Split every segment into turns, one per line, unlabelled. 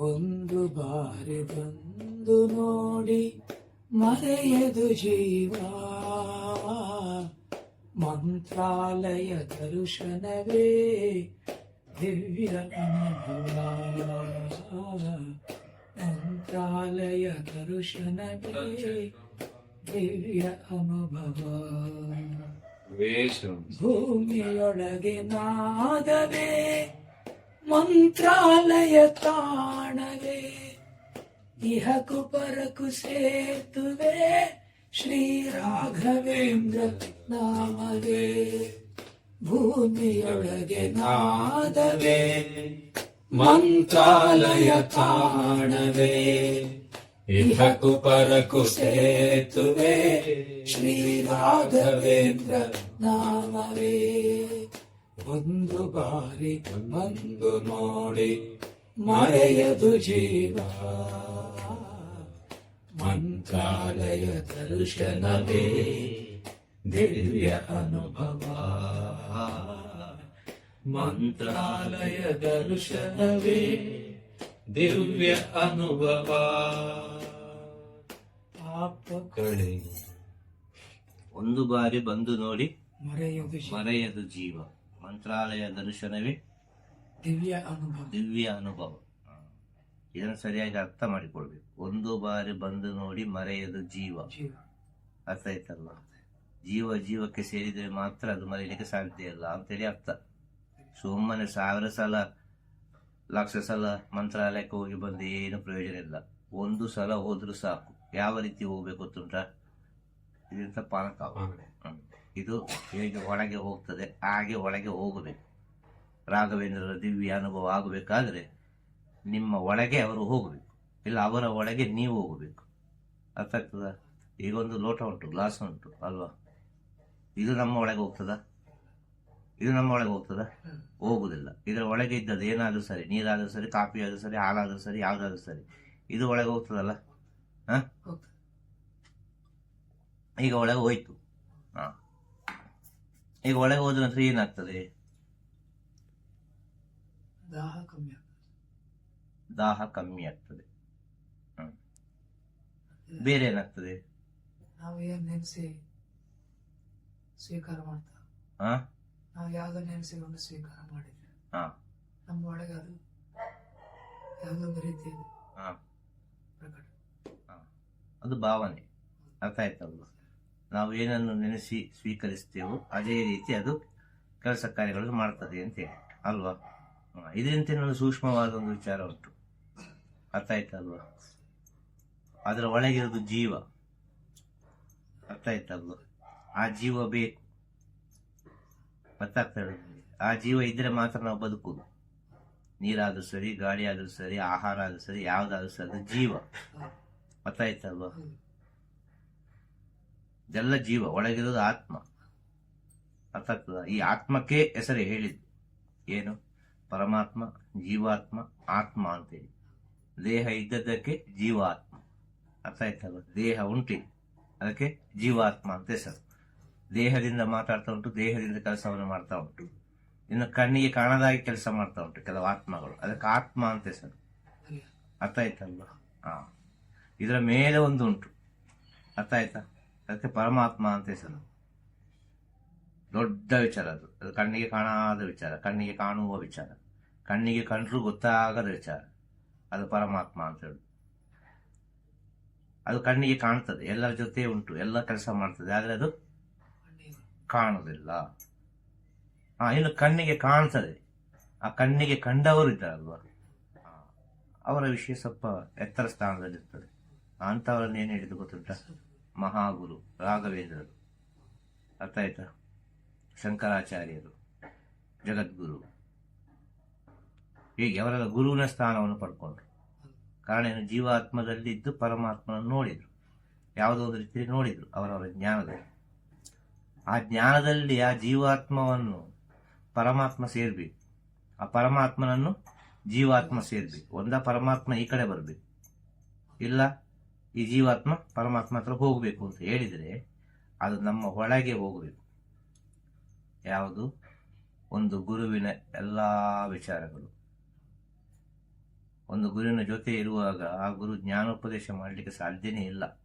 ಒಂದು ಬಾರಿ ಬಂದು ನೋಡಿ ಮರೆಯದು ಜೀವ ಮಂತ್ರಾಲಯ ದರ್ಶನವೇ ದಿವ್ಯ ಅನುಭವ ಮಂತ್ರಾಲಯ ದರ್ಶನವೇ ದಿವ್ಯ ಅನುಭವ
ವೇಷ
ಭೂಮಿಯೊಳಗೆ ನಾದವೇ ಮಂತ್ರಾಲಯ ತಾಣವೆ ಇಹಕು ಪರಕು ಸೇತುವೆ ಶ್ರೀ ರಾಘವೇಂದ್ರ ನಾಮವೇ ಭೂಮಿಯೊಳಗೆ ನಾದವೇ, ಮಂತ್ರಾಲಯ ತಾಣವೆ. ಇಹಕು ಪರಕು ಸೇತುವೆ ಶ್ರೀ ರಾಘವೇಂದ್ರ ನಾಮವೇ. ಒಂದು ಬಾರಿ ಬಂದು ನೋಡಿ ಮರೆಯದು ಜೀವ ಮಂತ್ರಾಲಯ ದರ್ಶನವೇ ದಿವ್ಯ ಅನುಭವ. ಮಂತ್ರಾಲಯ ದರ್ಶನವೇ ದಿವ್ಯ ಅನುಭವ. ಪಾಪ
ಕಳೆ
ಒಂದು ಬಾರಿ ಬಂದು ನೋಡಿ
ಮರೆಯದು
ಮರೆಯದು ಜೀವ. ಮಂತ್ರಾಲಯ ದರ್ಶನವೇ
ದಿವ್ಯ ಅನುಭವ.
ದಿವ್ಯ ಅನುಭವ. ಇದನ್ನು ಸರಿಯಾಗಿ ಅರ್ಥ ಮಾಡಿಕೊಳ್ಬೇಕು. ಒಂದು ಬಾರಿ ಬಂದು ನೋಡಿ ಮರೆಯದು ಜೀವ. ಅರ್ಥ ಆಯ್ತಲ್ಲ? ಜೀವ ಜೀವಕ್ಕೆ ಸೇರಿದರೆ ಮಾತ್ರ ಅದು ಮರೆಯಲಿಕ್ಕೆ ಸಾಧ್ಯ ಇಲ್ಲ ಅಂತೇಳಿ ಅರ್ಥ. ಸುಮ್ಮನೆ ಸಾವಿರ ಸಲ ಲಕ್ಷ ಸಲ ಮಂತ್ರಾಲಯಕ್ಕೆ ಹೋಗಿ ಬಂದು ಏನು ಪ್ರಯೋಜನ ಇಲ್ಲ. ಒಂದು ಸಲ ಹೋದ್ರೂ ಸಾಕು. ಯಾವ ರೀತಿ ಹೋಗ್ಬೇಕು ಗೊತ್ತುಂಟ? ಇದರಿಂದ ಪಾನಕ ಹ್ಮ್. ಇದು ಹೇಗೆ ಒಳಗೆ ಹೋಗ್ತದೆ ಹಾಗೆ ಒಳಗೆ ಹೋಗಬೇಕು. ರಾಘವೇಂದ್ರರ ದಿವ್ಯ ಅನುಭವ ಆಗಬೇಕಾದ್ರೆ ನಿಮ್ಮ ಒಳಗೆ ಅವರು ಹೋಗಬೇಕು. ಇಲ್ಲ ಅವರ ಒಳಗೆ ನೀವು ಹೋಗಬೇಕು. ಅರ್ಥ ಆಗ್ತದ? ಈಗ ಒಂದು ಲೋಟ ಉಂಟು ಗ್ಲಾಸ್ ಉಂಟು ಅಲ್ವಾ? ಇದು ನಮ್ಮ ಒಳಗೆ ಹೋಗ್ತದ? ಇದು ನಮ್ಮ ಒಳಗೆ ಹೋಗ್ತದ? ಹೋಗುದಿಲ್ಲ. ಇದರ ಒಳಗೆ ಇದ್ದದ್ದು ಏನಾದರೂ ಸರಿ ನೀರಾದರೂ ಸರಿ ಕಾಫಿ ಆದರೂ ಸರಿ ಹಾಲಾದ್ರೂ ಸರಿ ಯಾವ್ದಾದ್ರೂ ಸರಿ. ಇದು ಒಳಗೆ ಹೋಗ್ತದಲ್ಲ? ಹಾಂ. ಈಗ ಒಳಗೆ ಹೋಯ್ತು. ಈಗ ಒಳಗೆ ಹೋದ ನಂತರ ಏನಾಗ್ತದೆ?
ದಾಹ ಕಮ್ಮಿ ಆಗ್ತದೆ.
ದಾಹ ಕಮ್ಮಿ ಆಗ್ತದೆ. ಬೇರೆ ಏನಾಗ್ತದೆ?
ನಾವು ಏನ್ ನೆನೆಸಿ ಸ್ವೀಕಾರ ಮಾಡ್ತಾ?
ಹ?
ನಾವು ಯಾವ್ದೋ ನೆನೆಸಿಕೊಂಡು ಸ್ವೀಕಾರ ಮಾಡಿದ್ರೆ.
ಹ.
ನಮ್ಮ ಒಳಗೆ ಅದು ಯಾವುದೋ ಒಂದು ರೀತಿಯಲ್ಲಿ
ಹ.
ಪ್ರಕಟ.
ಅದು ಭಾವನೆ. ಅರ್ಥ ಆಯ್ತಲ್ವ ನಾವು ಏನನ್ನು ನೆನೆಸಿ ಸ್ವೀಕರಿಸ್ತೇವೋ ಅದೇ ರೀತಿ ಅದು ಕೆಲಸ ಕಾರ್ಯಗಳನ್ನು ಮಾಡ್ತದೆ ಅಂತ ಹೇಳಿ. ಅಲ್ವಾ? ಇದರಿಂದ ನನ್ನ ಸೂಕ್ಷ್ಮವಾದ ಒಂದು ವಿಚಾರ ಉಂಟು. ಅರ್ಥ ಆಯ್ತಲ್ವಾ ಅದರ ಒಳಗಿರೋದು ಜೀವ. ಅರ್ಥ ಆಯ್ತಲ್ವಾ ಆ ಜೀವ ಬೇಕು. ಗೊತ್ತಾಗ್ತದೆ ಆ ಜೀವ ಇದ್ರೆ ಮಾತ್ರ ನಾವು ಬದುಕುದು ನೀರಾದ್ರೂ ಸರಿ ಗಾಳಿ ಆದ್ರೂ ಸರಿ, ಆಹಾರ ಆದ್ರೂ ಸರಿ, ಯಾವ್ದಾದ್ರೂ ಸರಿ ಜೀವ. ಗೊತ್ತಾಯ್ತಲ್ವಾ. ಇದೆಲ್ಲ ಜೀವ ಒಳಗಿರೋದು ಆತ್ಮ. ಅರ್ಥ ಆಗ್ತದ? ಈ ಆತ್ಮಕ್ಕೆ ಹೆಸರು ಹೇಳಿದ್ದು. ಏನು? ಪರಮಾತ್ಮ ಜೀವಾತ್ಮ ಆತ್ಮ ಅಂತೇಳಿ. ದೇಹ ಇದ್ದದ್ದಕ್ಕೆ ಜೀವಾತ್ಮ. ಅರ್ಥ ಆಯ್ತಲ್ಲ ದೇಹ ಉಂಟಿ ಅದಕ್ಕೆ ಜೀವಾತ್ಮ ಅಂತ ಹೆಸರು. ದೇಹದಿಂದ ಮಾತಾಡ್ತಾ ಉಂಟು ದೇಹದಿಂದ ಕೆಲಸವನ್ನು ಮಾಡ್ತಾ ಉಂಟು. ಇನ್ನು ಕಣ್ಣಿಗೆ ಕಾಣದಾಗಿ ಕೆಲಸ ಮಾಡ್ತಾ ಉಂಟು ಕೆಲವು ಆತ್ಮಗಳು. ಅದಕ್ಕೆ ಆತ್ಮ ಅಂತ ಹೆಸರು. ಅರ್ಥ ಆಯ್ತಲ್ವಾ? ಹಾ ಇದರ ಮೇಲೆ ಒಂದು ಉಂಟು. ಅರ್ಥ ಆಯ್ತಾ? ಅದಕ್ಕೆ ಪರಮಾತ್ಮ ಅಂತ ಹೆಸರು. ದೊಡ್ಡ ವಿಚಾರ ಅದು. ಅದು ಕಣ್ಣಿಗೆ ಕಾಣಾದ ವಿಚಾರ, ಕಣ್ಣಿಗೆ ಕಾಣುವ ವಿಚಾರ, ಕಣ್ಣಿಗೆ ಕಂಡ್ರೂ ಗೊತ್ತಾಗದ ವಿಚಾರ. ಅದು ಪರಮಾತ್ಮ ಅಂತ ಹೇಳುದು ಅದು ಕಣ್ಣಿಗೆ ಕಾಣ್ತದೆ. ಎಲ್ಲರ ಜೊತೆ ಉಂಟು, ಎಲ್ಲ ಕೆಲಸ ಮಾಡ್ತದೆ, ಆದ್ರೆ ಅದು ಕಾಣುವುದಿಲ್ಲ. ಹಾ ಇನ್ನು ಕಣ್ಣಿಗೆ ಕಾಣ್ತದೆ. ಆ ಕಣ್ಣಿಗೆ ಕಂಡವರು ಇದ್ದಾರಲ್ವ? ಅವರ ವಿಷಯ ಸ್ವಲ್ಪ ಎತ್ತರ ಸ್ಥಾನದಲ್ಲಿರ್ತದೆ. ಏನು ಹೇಳಿದ್ದು ಗೊತ್ತುಂಟ? ಮಹಾಗುರು ರಾಘವೇಂದ್ರರು. ಅರ್ಥ ಆಯ್ತಾ? ಶಂಕರಾಚಾರ್ಯರು, ಜಗದ್ಗುರು. ಹೀಗೆ ಅವರೆಲ್ಲ ಗುರುವಿನ ಸ್ಥಾನವನ್ನು ಪಡ್ಕೊಂಡ್ರು. ಕಾರಣ ಏನು? ಜೀವಾತ್ಮದಲ್ಲಿ ಇದ್ದು ಪರಮಾತ್ಮನನ್ನು ನೋಡಿದ್ರು. ಯಾವುದೋ ಒಂದು ರೀತಿಯಲ್ಲಿ ನೋಡಿದರು ಅವರವರ ಜ್ಞಾನದಲ್ಲಿ. ಆ ಜ್ಞಾನದಲ್ಲಿ ಆ ಜೀವಾತ್ಮವನ್ನು ಪರಮಾತ್ಮ ಸೇರ್ಬೇಕು. ಆ ಪರಮಾತ್ಮನನ್ನು ಜೀವಾತ್ಮ ಸೇರ್ಬೇಕು. ಒಂದ ಪರಮಾತ್ಮ ಈ ಕಡೆ ಬರಬೇಕು. ಇಲ್ಲ? ಈ ಜೀವಾತ್ಮ ಪರಮಾತ್ಮ ಹತ್ರ ಹೋಗಬೇಕು ಅಂತ ಹೇಳಿದರೆ ಅದು ನಮ್ಮ ಒಳಗೆ ಹೋಗಬೇಕು. ಯಾವುದು? ಒಂದು ಗುರುವಿನ ಎಲ್ಲ ವಿಚಾರಗಳು. ಒಂದು ಗುರುವಿನ ಜೊತೆ ಇರುವಾಗ ಆ ಗುರು ಜ್ಞಾನೋಪದೇಶ ಮಾಡಲಿಕ್ಕೆ ಸಾಧ್ಯನೇ ಇಲ್ಲ.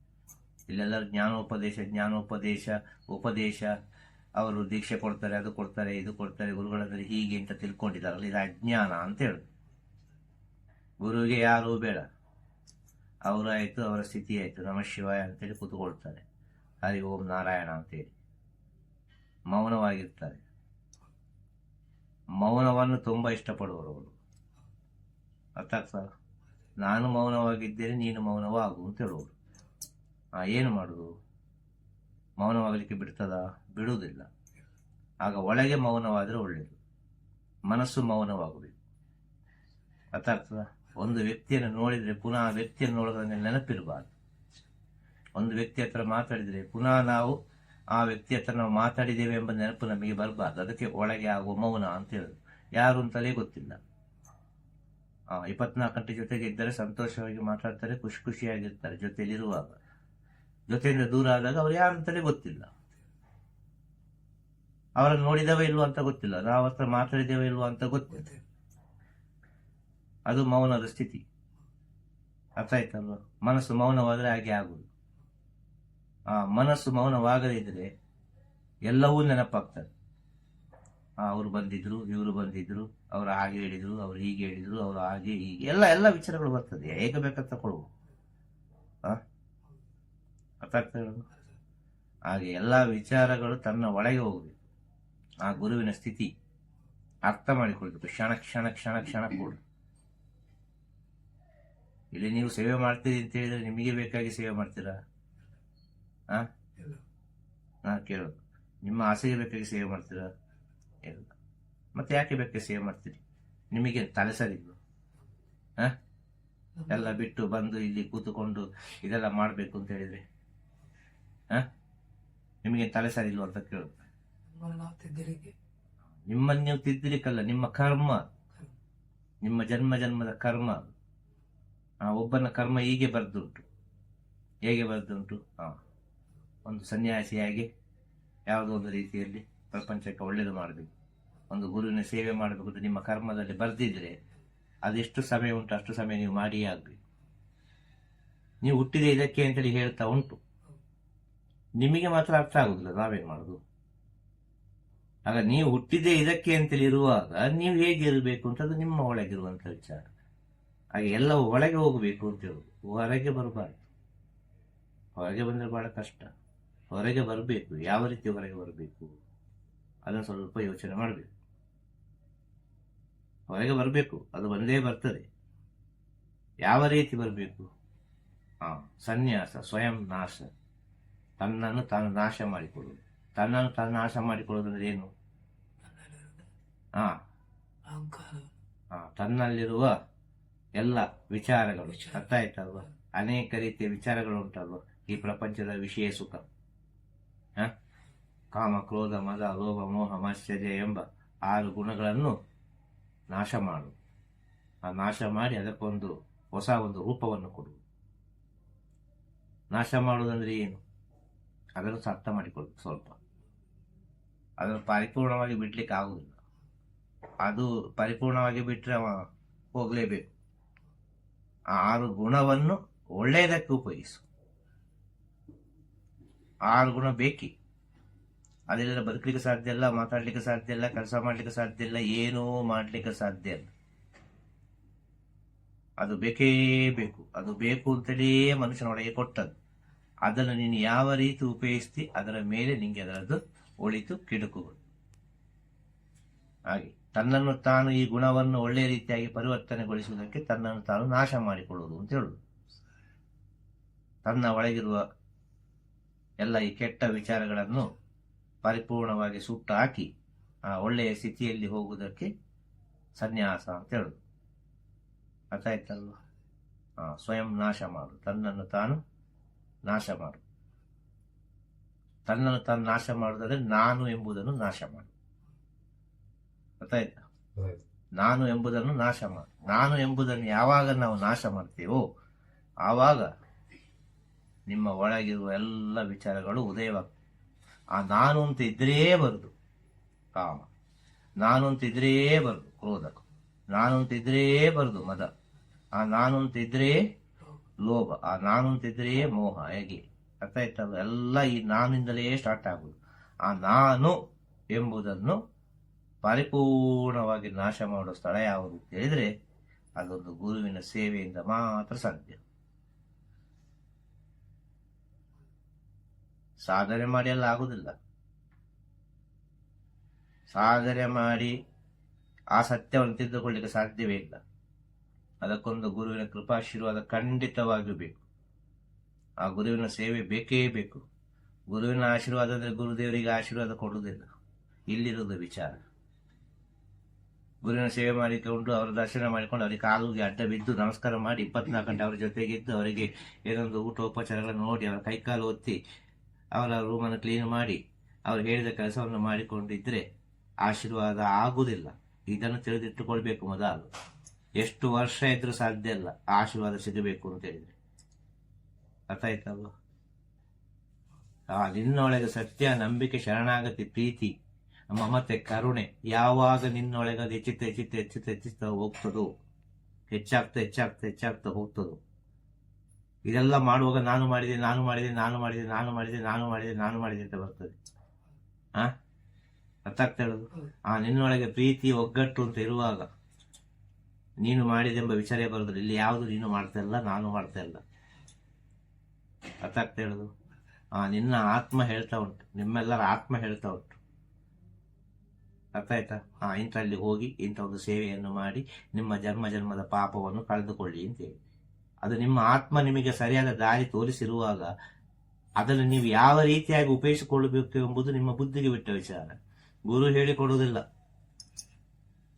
ಇಲ್ಲೆಲ್ಲರೂ ಜ್ಞಾನೋಪದೇಶ ಜ್ಞಾನೋಪದೇಶ, ಉಪದೇಶ. ಅವರು ದೀಕ್ಷೆ ಕೊಡ್ತಾರೆ, ಅದು ಕೊಡ್ತಾರೆ, ಇದು ಕೊಡ್ತಾರೆ ಗುರುಗಳಲ್ಲಿ ಹೀಗೆ ಅಂತ ತಿಳ್ಕೊಂಡಿದ್ದಾರಲ್ಲ. ಇದು ಅಜ್ಞಾನ ಅಂತ ಹೇಳುದು. ಗುರುವಿಗೆ ಯಾರೂ ಬೇಡ. ಅವರಾಯ್ತು, ಅವರ ಸ್ಥಿತಿ ಆಯಿತು ನಮ ಶಿವಾಯ ಅಂತೇಳಿ ಕೂತ್ಕೊಳ್ತಾರೆ. ಹರಿ ಓಂ ನಾರಾಯಣ ಅಂತೇಳಿ. ಮೌನವಾಗಿರ್ತಾರೆ. ಮೌನವನ್ನು ತುಂಬ ಇಷ್ಟಪಡುವರು ಅವರು. ಅರ್ಥ ನಾನು ಮೌನವಾಗಿದ್ದೇನೆ, ನೀನು ಮೌನವಾಗು ಅಂತ ಹೇಳುವರು. ಏನು ಮಾಡುದು? ಮೌನವಾಗಲಿಕ್ಕೆ ಬಿಡ್ತದ? ಬಿಡುವುದಿಲ್ಲ. ಆಗ ಒಳಗೆ ಮೌನವಾದರೆ ಒಳ್ಳೆಯದು ಮನಸ್ಸು ಮೌನವಾಗಬೇಕು. ಅರ್ಥ ಆಗ್ತದ ಒಂದು ವ್ಯಕ್ತಿಯನ್ನು ನೋಡಿದರೆ ಪುನಃ ಆ ವ್ಯಕ್ತಿಯನ್ನು ನೋಡೋದನ್ನು ನೆನಪಿರಬಾರ್ದು. ಒಂದು ವ್ಯಕ್ತಿ ಹತ್ರ ಮಾತಾಡಿದರೆ ಪುನಃ ನಾವು ಆ ವ್ಯಕ್ತಿ ಹತ್ರ ನಾವು ಮಾತಾಡಿದ್ದೇವೆ ಎಂಬ ನೆನಪು ನಮಗೆ ಬರಬಾರ್ದು. ಅದಕ್ಕೆ ಒಳಗೆ ಆಗುವ ಮೌನ ಅಂತ ಹೇಳುದು. ಯಾರು ಅಂತಲೇ ಗೊತ್ತಿಲ್ಲ. ಇಪ್ಪತ್ನಾಲ್ಕು ಗಂಟೆ ಜೊತೆಗೆ ಇದ್ದರೆ ಸಂತೋಷವಾಗಿ ಮಾತಾಡ್ತಾರೆ, ಖುಷಿ ಖುಷಿಯಾಗಿರ್ತಾರೆ ಜೊತೆಯಲ್ಲಿರುವಾಗ. ಜೊತೆಯಿಂದ ದೂರ ಆದಾಗ ಅವ್ರು ಯಾರು ಅಂತಲೇ ಗೊತ್ತಿಲ್ಲ. ಅವರನ್ನು ನೋಡಿದವೇ ಇಲ್ವೋ ಅಂತ ಗೊತ್ತಿಲ್ಲ. ನಾವು ಹತ್ರ ಮಾತಾಡಿದ್ದೇವೆ ಇಲ್ವೋ ಅಂತ
ಗೊತ್ತಿದೆ
ಅದು ಮೌನದ ಸ್ಥಿತಿ. ಅರ್ಥ ಆಯ್ತಲ್ವ? ಮನಸ್ಸು ಮೌನವಾದರೆ ಹಾಗೆ ಆಗುವುದು ಆ ಮನಸ್ಸು ಮೌನವಾಗದಿದ್ರೆ ಎಲ್ಲವೂ ನೆನಪಾಗ್ತದೆ. ಅವರು ಬಂದಿದ್ರು, ಇವರು ಬಂದಿದ್ರು, ಅವರು ಹಾಗೆ ಹೇಳಿದ್ರು, ಅವ್ರು ಹೀಗೆ ಹೇಳಿದ್ರು, ಅವರು ಹಾಗೆ ಹೀಗೆ. ಎಲ್ಲ ಎಲ್ಲ ವಿಚಾರಗಳು ಬರ್ತದೆ. ಹೇಗೆ ಬೇಕಂತ ಕೊಡುವು? ಅರ್ಥ ಆಗ್ತದೆ ಹಾಗೆ ಎಲ್ಲ ವಿಚಾರಗಳು ತನ್ನ ಒಳಗೆ ಹೋಗಬೇಕು. ಆ ಗುರುವಿನ ಸ್ಥಿತಿ. ಅರ್ಥ ಮಾಡಿಕೊಳ್ಬೇಕು. ಕ್ಷಣ ಕ್ಷಣ ಕ್ಷಣ ಕ್ಷಣ ಕೂಡ. ಇಲ್ಲಿ ನೀವು ಸೇವೆ ಮಾಡ್ತೀರಿ ಅಂತ ಹೇಳಿದ್ರೆ ನಿಮಗೆ ಬೇಕಾಗಿ ಸೇವೆ ಮಾಡ್ತೀರಾ? ಹಾ
ಇಲ್ಲ
ನಾ ಕೇಳೋದು ನಿಮ್ಮ ಆಸೆಗೆ ಬೇಕಾಗಿ ಸೇವೆ ಮಾಡ್ತೀರಾ? ಇಲ್ಲ ಮತ್ತೆ ಯಾಕೆ ಬೇಕಾಗಿ ಸೇವೆ ಮಾಡ್ತೀರಿ? ನಿಮಗೆ ತಲೆ ಸರಿದ್ರು ಹಾ ಎಲ್ಲ ಬಿಟ್ಟು ಬಂದು ಇಲ್ಲಿ ಕೂತುಕೊಂಡು ಇದೆಲ್ಲ ಮಾಡಬೇಕು ಅಂತ ಹೇಳಿದ್ರೆ? ಹಾ ನಿಮಗೆ ತಲೆ ಸರಿಲ್ವ ಅಂತ ಕೇಳೋದು
ನಮ್ಮನ್ನು ನಾವು
ತಿದ್ದಲಿಕ್ಕಲ್ಲ ನಿಮ್ಮ ಕರ್ಮ. ನಿಮ್ಮ ಜನ್ಮ ಜನ್ಮದ ಕರ್ಮ. ಒಬ್ಬನ ಕರ್ಮ ಹೀಗೆ ಬರೆದುಂಟು. ಹೇಗೆ ಬರೆದುಂಟು? ಒಂದು ಸನ್ಯಾಸಿಯಾಗಿ ಯಾವುದೋ ಒಂದು ರೀತಿಯಲ್ಲಿ ಪ್ರಪಂಚಕ್ಕೆ ಒಳ್ಳೇದು ಮಾಡಬೇಕು. ಒಂದು ಗುರುವಿನ ಸೇವೆ ಮಾಡಬೇಕು ನಿಮ್ಮ ಕರ್ಮದಲ್ಲಿ ಬರೆದಿದ್ರೆ ಅದೆಷ್ಟು ಸಮಯ ಉಂಟು, ಅಷ್ಟು ಸಮಯ ನೀವು ಮಾಡಿಯೇ ಆಗಬೇಕು. ನೀವು ಹುಟ್ಟಿದೆ ಇದಕ್ಕೆ ಅಂತೇಳಿ ಹೇಳ್ತಾ ಉಂಟು. ನಿಮಗೆ ಮಾತ್ರ ಅರ್ಥ ಆಗುದಿಲ್ಲ, ನಾವೇನು ಮಾಡುದು? ಆಗ ನೀವು ಹುಟ್ಟಿದೆ ಇದಕ್ಕೆ ಅಂತೇಳಿ ಇರುವಾಗ ನೀವು ಹೇಗೆ ಇರಬೇಕು ಅಂತ ಅದು ನಿಮ್ಮ ಒಳಗಿರುವಂತ ವಿಚಾರ. ಹಾಗೆ ಎಲ್ಲ ಒಳಗೆ ಹೋಗಬೇಕು ಅಂತ ಹೇಳುದು. ಹೊರಗೆ ಬರಬಾರ್ದು. ಹೊರಗೆ ಬಂದರೆ ಬಹಳ ಕಷ್ಟ. ಹೊರಗೆ ಬರಬೇಕು. ಯಾವ ರೀತಿ ಹೊರಗೆ ಬರಬೇಕು? ಅದನ್ನು ಸ್ವಲ್ಪ ಯೋಚನೆ ಮಾಡಬೇಕು. ಹೊರಗೆ ಬರಬೇಕು. ಅದು ಬಂದೇ ಬರ್ತದೆ. ಯಾವ ರೀತಿ ಬರಬೇಕು? ಹಾಂ ಸನ್ಯಾಸ ಸ್ವಯಂ ನಾಶ. ತನ್ನನ್ನು ತಾನು ನಾಶ ಮಾಡಿಕೊಳ್ಳುವುದು. ತನ್ನನ್ನು ತಾನು ನಾಶ ಮಾಡಿಕೊಳ್ಳೋದಂದ್ರೆ ಏನು? ಹಾಂ ಹಾಂ ತನ್ನಲ್ಲಿರುವ ಎಲ್ಲ ವಿಚಾರಗಳು
ವಿಚಾರ.
ಅರ್ಥ ಆಯ್ತಲ್ವ? ಅನೇಕ ರೀತಿಯ ವಿಚಾರಗಳು ಉಂಟಲ್ವ? ಈ ಪ್ರಪಂಚದ ವಿಷಯ ಸುಖ? ಕಾಮ, ಕ್ರೋಧ, ಮದ, ಲೋಭ, ಮೋಹ ಮಾಶ್ಚರ್ಯ ಎಂಬ ಆರು ಗುಣಗಳನ್ನು ನಾಶ ಮಾಡು. ಆ ನಾಶ ಮಾಡಿ ಅದಕ್ಕೊಂದು ಹೊಸ ಒಂದು ರೂಪವನ್ನು ಕೊಡು. ನಾಶ ಮಾಡುವುದಂದ್ರೆ ಏನು? ಅದನ್ನು ಅರ್ಥ ಮಾಡಿಕೊಳ್ಬೇಕು ಸ್ವಲ್ಪ. ಅದನ್ನು ಪರಿಪೂರ್ಣವಾಗಿ ಬಿಡ್ಲಿಕ್ಕೆ ಆಗುವುದಿಲ್ಲ. ಅದು ಪರಿಪೂರ್ಣವಾಗಿ ಬಿಟ್ಟರೆ ಅವ ಹೋಗ್ಲೇಬೇಕು. ಆರು ಗುಣವನ್ನು ಒಳ್ಳೆಯದಕ್ಕೆ ಉಪಯೋಗಿಸು. ಆರು ಗುಣ ಬೇಕಿ? ಅದೆಲ್ಲ ಬದುಕಲಿಕ್ಕೆ ಸಾಧ್ಯ ಇಲ್ಲ, ಮಾತಾಡ್ಲಿಕ್ಕೆ ಸಾಧ್ಯ ಇಲ್ಲ, ಕೆಲಸ ಮಾಡ್ಲಿಕ್ಕೆ ಸಾಧ್ಯ ಇಲ್ಲ, ಏನೂ ಮಾಡ್ಲಿಕ್ಕೆ ಸಾಧ್ಯ ಇಲ್ಲ. ಅದು ಬೇಕೇ ಬೇಕು. ಅದು ಬೇಕು ಅಂತಲೇ ಮನುಷ್ಯನೊಳಗೆ ಕೊಟ್ಟದ್ದು. ಅದನ್ನು ನೀನು ಯಾವ ರೀತಿ ಉಪಯೋಗಿಸ್ತಿ, ಅದರ ಮೇಲೆ ನಿಂಗೆ ಅದರದ್ದು ಒಳಿತು, ಕಿಡುಕುಗಳು. ಹಾಗೆ. ತನ್ನನ್ನು ತಾನು ಈ ಗುಣವನ್ನು ಒಳ್ಳೆಯ ರೀತಿಯಾಗಿ ಪರಿವರ್ತನೆಗೊಳಿಸುವುದಕ್ಕೆ ತನ್ನನ್ನು ತಾನು ನಾಶ ಮಾಡಿಕೊಳ್ಳುವುದು ಅಂತ ಹೇಳುದು. ತನ್ನ ಒಳಗಿರುವ ಎಲ್ಲ ಈ ಕೆಟ್ಟ ವಿಚಾರಗಳನ್ನು ಪರಿಪೂರ್ಣವಾಗಿ ಸುಟ್ಟು ಹಾಕಿ ಆ ಒಳ್ಳೆಯ ಸ್ಥಿತಿಯಲ್ಲಿ ಹೋಗುವುದಕ್ಕೆ ಸನ್ಯಾಸ ಅಂತ ಹೇಳುದು. ಅರ್ಥ ಆಯ್ತಲ್ವ ಸ್ವಯಂ ನಾಶ ಮಾಡು. ತನ್ನನ್ನು ತಾನು ನಾಶ ಮಾಡು. ತನ್ನನ್ನು ತಾನು ನಾಶ ಮಾಡುವುದಾದ್ರೆ ನಾನು ಎಂಬುದನ್ನು ನಾಶ ಮಾಡು. ಗೊತ್ತಾಯ್ತಾ? ನಾನು ಎಂಬುದನ್ನು ನಾಶ ಮಾಡಿ. ನಾನು ಎಂಬುದನ್ನು ಯಾವಾಗ ನಾವು ನಾಶ ಮಾಡ್ತೀವೋ ಆವಾಗ ನಿಮ್ಮ ಒಳಗಿರುವ ಎಲ್ಲ ವಿಚಾರಗಳು ಉದಯವಾಗ್ತವೆ. ಆ ನಾನು ಅಂತ ಇದ್ರೇ ಬರುದು ಕಾಮ. ನಾನು ಅಂತ ಇದ್ರೇ ಬರುದು ಕ್ರೋಧ ನಾನು ಅಂತ ಇದ್ರೇ ಬರುದು ಮದ. ಆ ನಾನು ಅಂತ ಇದ್ರೇ ಲೋಭ. ಆ ನಾನು ಅಂತ ಅಂತಿದ್ರೆ ಮೋಹ. ಹೇಗೆ? ಅರ್ಥ ಆಯ್ತಲ್ಲ ಎಲ್ಲ ಈ ನಾನಿಂದಲೇ ಸ್ಟಾರ್ಟ್ ಆಗುದು ಆ ನಾನು ಎಂಬುದನ್ನು ಪರಿಪೂರ್ಣವಾಗಿ ನಾಶ ಮಾಡುವ ಸ್ಥಳ ಯಾವುದು ಅಂತ ಹೇಳಿದರೆ, ಅದೊಂದು ಗುರುವಿನ ಸೇವೆಯಿಂದ ಮಾತ್ರ ಸಾಧ್ಯ. ಸಾಧನೆ ಮಾಡಿ ಎಲ್ಲ ಆಗುದಿಲ್ಲ. ಸಾಧನೆ ಮಾಡಿ ಆ ಸತ್ಯವನ್ನು ತಿದ್ದುಕೊಳ್ಳಿಕ್ಕೆ ಸಾಧ್ಯವೇ ಇಲ್ಲ. ಅದಕ್ಕೊಂದು ಗುರುವಿನ ಕೃಪಾಶೀರ್ವಾದ ಖಂಡಿತವಾಗಿಯೂ ಬೇಕು ಆ ಗುರುವಿನ ಸೇವೆ ಬೇಕೇ ಬೇಕು. ಗುರುವಿನ ಆಶೀರ್ವಾದ ಅಂದ್ರೆ ಗುರುದೇವರಿಗೆ ಆಶೀರ್ವಾದ ಕೊಡುವುದಿಲ್ಲ. ಇಲ್ಲಿರುವುದು ವಿಚಾರ. ಗುರುವಿನ ಸೇವೆ ಮಾಡಿಕೊಂಡು ಅವರ ದರ್ಶನ ಮಾಡಿಕೊಂಡು ಅವರಿಗೆ ಕಾಲುಗೆ ಅಡ್ಡ ಬಿದ್ದು ನಮಸ್ಕಾರ ಮಾಡಿ ಇಪ್ಪತ್ನಾಲ್ಕು ಗಂಟೆ ಅವರ ಜೊತೆಗಿದ್ದು ಅವರಿಗೆ ಏನೊಂದು ಊಟೋಪಚಾರಗಳನ್ನು ನೋಡಿ ಅವರ ಕೈಕಾಲು ಒತ್ತಿ ಅವರ ರೂಮನ್ನು ಕ್ಲೀನ್ ಮಾಡಿ ಅವರು ಹೇಳಿದ ಕೆಲಸವನ್ನು ಮಾಡಿಕೊಂಡಿದ್ದರೆ ಆಶೀರ್ವಾದ ಆಗುವುದಿಲ್ಲ. ಇದನ್ನು ತಿಳಿದಿಟ್ಟುಕೊಳ್ಬೇಕು ಮೊದಲು. ಎಷ್ಟು ವರ್ಷ ಇದ್ದರೂ ಸಾಧ್ಯ ಇಲ್ಲ. ಆಶೀರ್ವಾದ ಸಿಗಬೇಕು ಅಂತ ಹೇಳಿದರೆ. ಅರ್ಥ ಆಯ್ತಲ್ವ ನಿನ್ನೊಳಗೆ ಸತ್ಯ ನಂಬಿಕೆ ಶರಣಾಗತಿ ಪ್ರೀತಿ. ಮಮತೆ ಕರುಣೆ ಯಾವಾಗ ನಿನ್ನೊಳಗೆ ಅದು ಹೆಚ್ಚುತ್ತ ಹೆಚ್ಚುತ್ತ ಹೆಚ್ಚುತ್ತ, ಹೆಚ್ಚುತ್ತಾ ಹೋಗ್ತದೋ? ಹೆಚ್ಚಾಗ್ತಾ ಹೆಚ್ಚಾಗ್ತಾ ಹೆಚ್ಚಾಗ್ತಾ ಹೋಗ್ತದೋ? ಇದೆಲ್ಲ ಮಾಡುವಾಗ ನಾನು ಮಾಡಿದೆ ನಾನು ಮಾಡಿದೆ ನಾನು ಮಾಡಿದೆ ನಾನು ಮಾಡಿದೆ ನಾನು ಮಾಡಿದೆ ನಾನು ಮಾಡಿದೆ ಅಂತ ಬರ್ತದೆ. ಆ? ಅರ್ಥ ಆಗ್ತಾ ಆ, ನಿನ್ನೊಳಗೆ ಪ್ರೀತಿ ಒಗ್ಗಟ್ಟು ಅಂತ ಇರುವಾಗ ನೀನು ಮಾಡಿದೆಂಬ ವಿಚಾರ ಬರೋದಿಲ್ಲ ಇಲ್ಲಿ ಯಾವುದು ನೀನು ಮಾಡ್ತಾ ಇಲ್ಲ, ನಾನು ಮಾಡ್ತಾ ಇಲ್ಲ. ಅರ್ಥ ಆಗ್ತಾ ಹೇಳುದು ಆ, ನಿನ್ನ ಆತ್ಮ ಹೇಳ್ತಾ ಉಂಟು. ನಿಮ್ಮೆಲ್ಲರ ಆತ್ಮ ಹೇಳ್ತಾ ಉಂಟು. ಅರ್ಥ ಆಯ್ತಾ ಹಾ ಇಂಥಲ್ಲಿ ಹೋಗಿ ಇಂಥ ಒಂದು ಸೇವೆಯನ್ನು ಮಾಡಿ ನಿಮ್ಮ ಜನ್ಮ ಜನ್ಮದ ಪಾಪವನ್ನು ಕಳೆದುಕೊಳ್ಳಿ ಅಂತೇಳಿ. ಅದು ನಿಮ್ಮ ಆತ್ಮ ನಿಮಗೆ ಸರಿಯಾದ ದಾರಿ ತೋರಿಸಿರುವಾಗ ಅದನ್ನು ನೀವು ಯಾವ ರೀತಿಯಾಗಿ ಉಪಯೋಗಿಸಿಕೊಳ್ಳಬೇಕು ಎಂಬುದು ನಿಮ್ಮ ಬುದ್ಧಿಗೆ ಬಿಟ್ಟ ವಿಚಾರ. ಗುರು ಹೇಳಿ ಕೊಡುವುದಿಲ್ಲ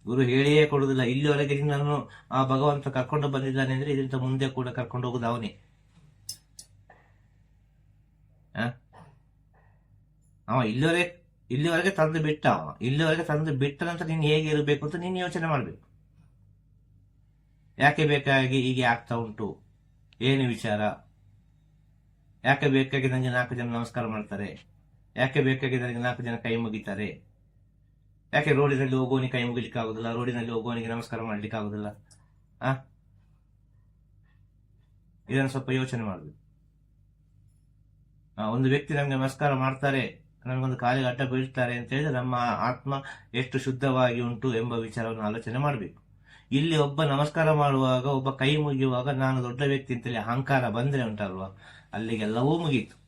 ಗುರು ಹೇಳಿಯೇ ಕೊಡುವುದಿಲ್ಲ. ಇಲ್ಲಿವರೆಗೆ ನಿನ್ನನ್ನು, ಆ, ಭಗವಂತ ಕರ್ಕೊಂಡು ಬಂದಿದ್ದಾನೆ ಅಂದ್ರೆ ಇದರಿಂದ ಮುಂದೆ ಕೂಡ ಕರ್ಕೊಂಡು ಹೋಗುದು ಅವನೇ? ಅವ ಇಲ್ಲಿವರೆಗೆ ಇಲ್ಲಿವರೆಗೆ ತಂದು ಬಿಟ್ಟ ಅವ. ಇಲ್ಲಿವರೆಗೆ ತಂದು ಬಿಟ್ಟ ನಂತರ ನೀನು ಹೇಗೆ ಇರಬೇಕು ಅಂತ ನೀನು ಯೋಚನೆ ಮಾಡಬೇಕು. ಯಾಕೆ ಬೇಕಾಗಿ ಹೀಗೆ ಆಗ್ತಾ ಉಂಟು? ಏನು ವಿಚಾರ? ಯಾಕೆ ಬೇಕಾಗಿ ನನಗೆ ನಾಲ್ಕು ಜನ ನಮಸ್ಕಾರ ಮಾಡ್ತಾರೆ? ಯಾಕೆ ಬೇಕಾಗಿ ನನಗೆ ನಾಲ್ಕು ಜನ ಕೈ ಮುಗಿತಾರೆ? ಯಾಕೆ ರೋಡಿನಲ್ಲಿ ಹೋಗೋನಿಗೆ ಕೈ ಮುಗಿಲಿಕ್ಕೆ ಆಗುದಿಲ್ಲ ರೋಡಿನಲ್ಲಿ ಹೋಗೋನಿಗೆ ನಮಸ್ಕಾರ ಮಾಡ್ಲಿಕ್ಕೆ ಆಗುದಿಲ್ಲ ಆ? ಇದನ್ನು ಸ್ವಲ್ಪ ಯೋಚನೆ ಮಾಡಬೇಕು. ಒಂದು ವ್ಯಕ್ತಿ ನಮಗೆ ನಮಸ್ಕಾರ ಮಾಡ್ತಾರೆ. ನಮಗೊಂದು ಕಾಲಿಗೆ ಅಡ್ಡ ಬೀಳ್ತಾರೆ ಅಂತ ಹೇಳಿದ್ರೆ ನಮ್ಮ ಆತ್ಮ ಎಷ್ಟು ಶುದ್ಧವಾಗಿ ಉಂಟು ಎಂಬ ವಿಚಾರವನ್ನು ಆಲೋಚನೆ ಮಾಡಬೇಕು. ಇಲ್ಲಿ ಒಬ್ಬ ನಮಸ್ಕಾರ ಮಾಡುವಾಗ, ಒಬ್ಬ ಕೈ ಮುಗಿಯುವಾಗ ನಾನು ದೊಡ್ಡ ವ್ಯಕ್ತಿ ಅಂತೇಳಿ ಅಹಂಕಾರ ಬಂದ್ರೆ ಉಂಟಲ್ವ? ಅಲ್ಲಿಗೆಲ್ಲವೂ ಮುಗೀತು.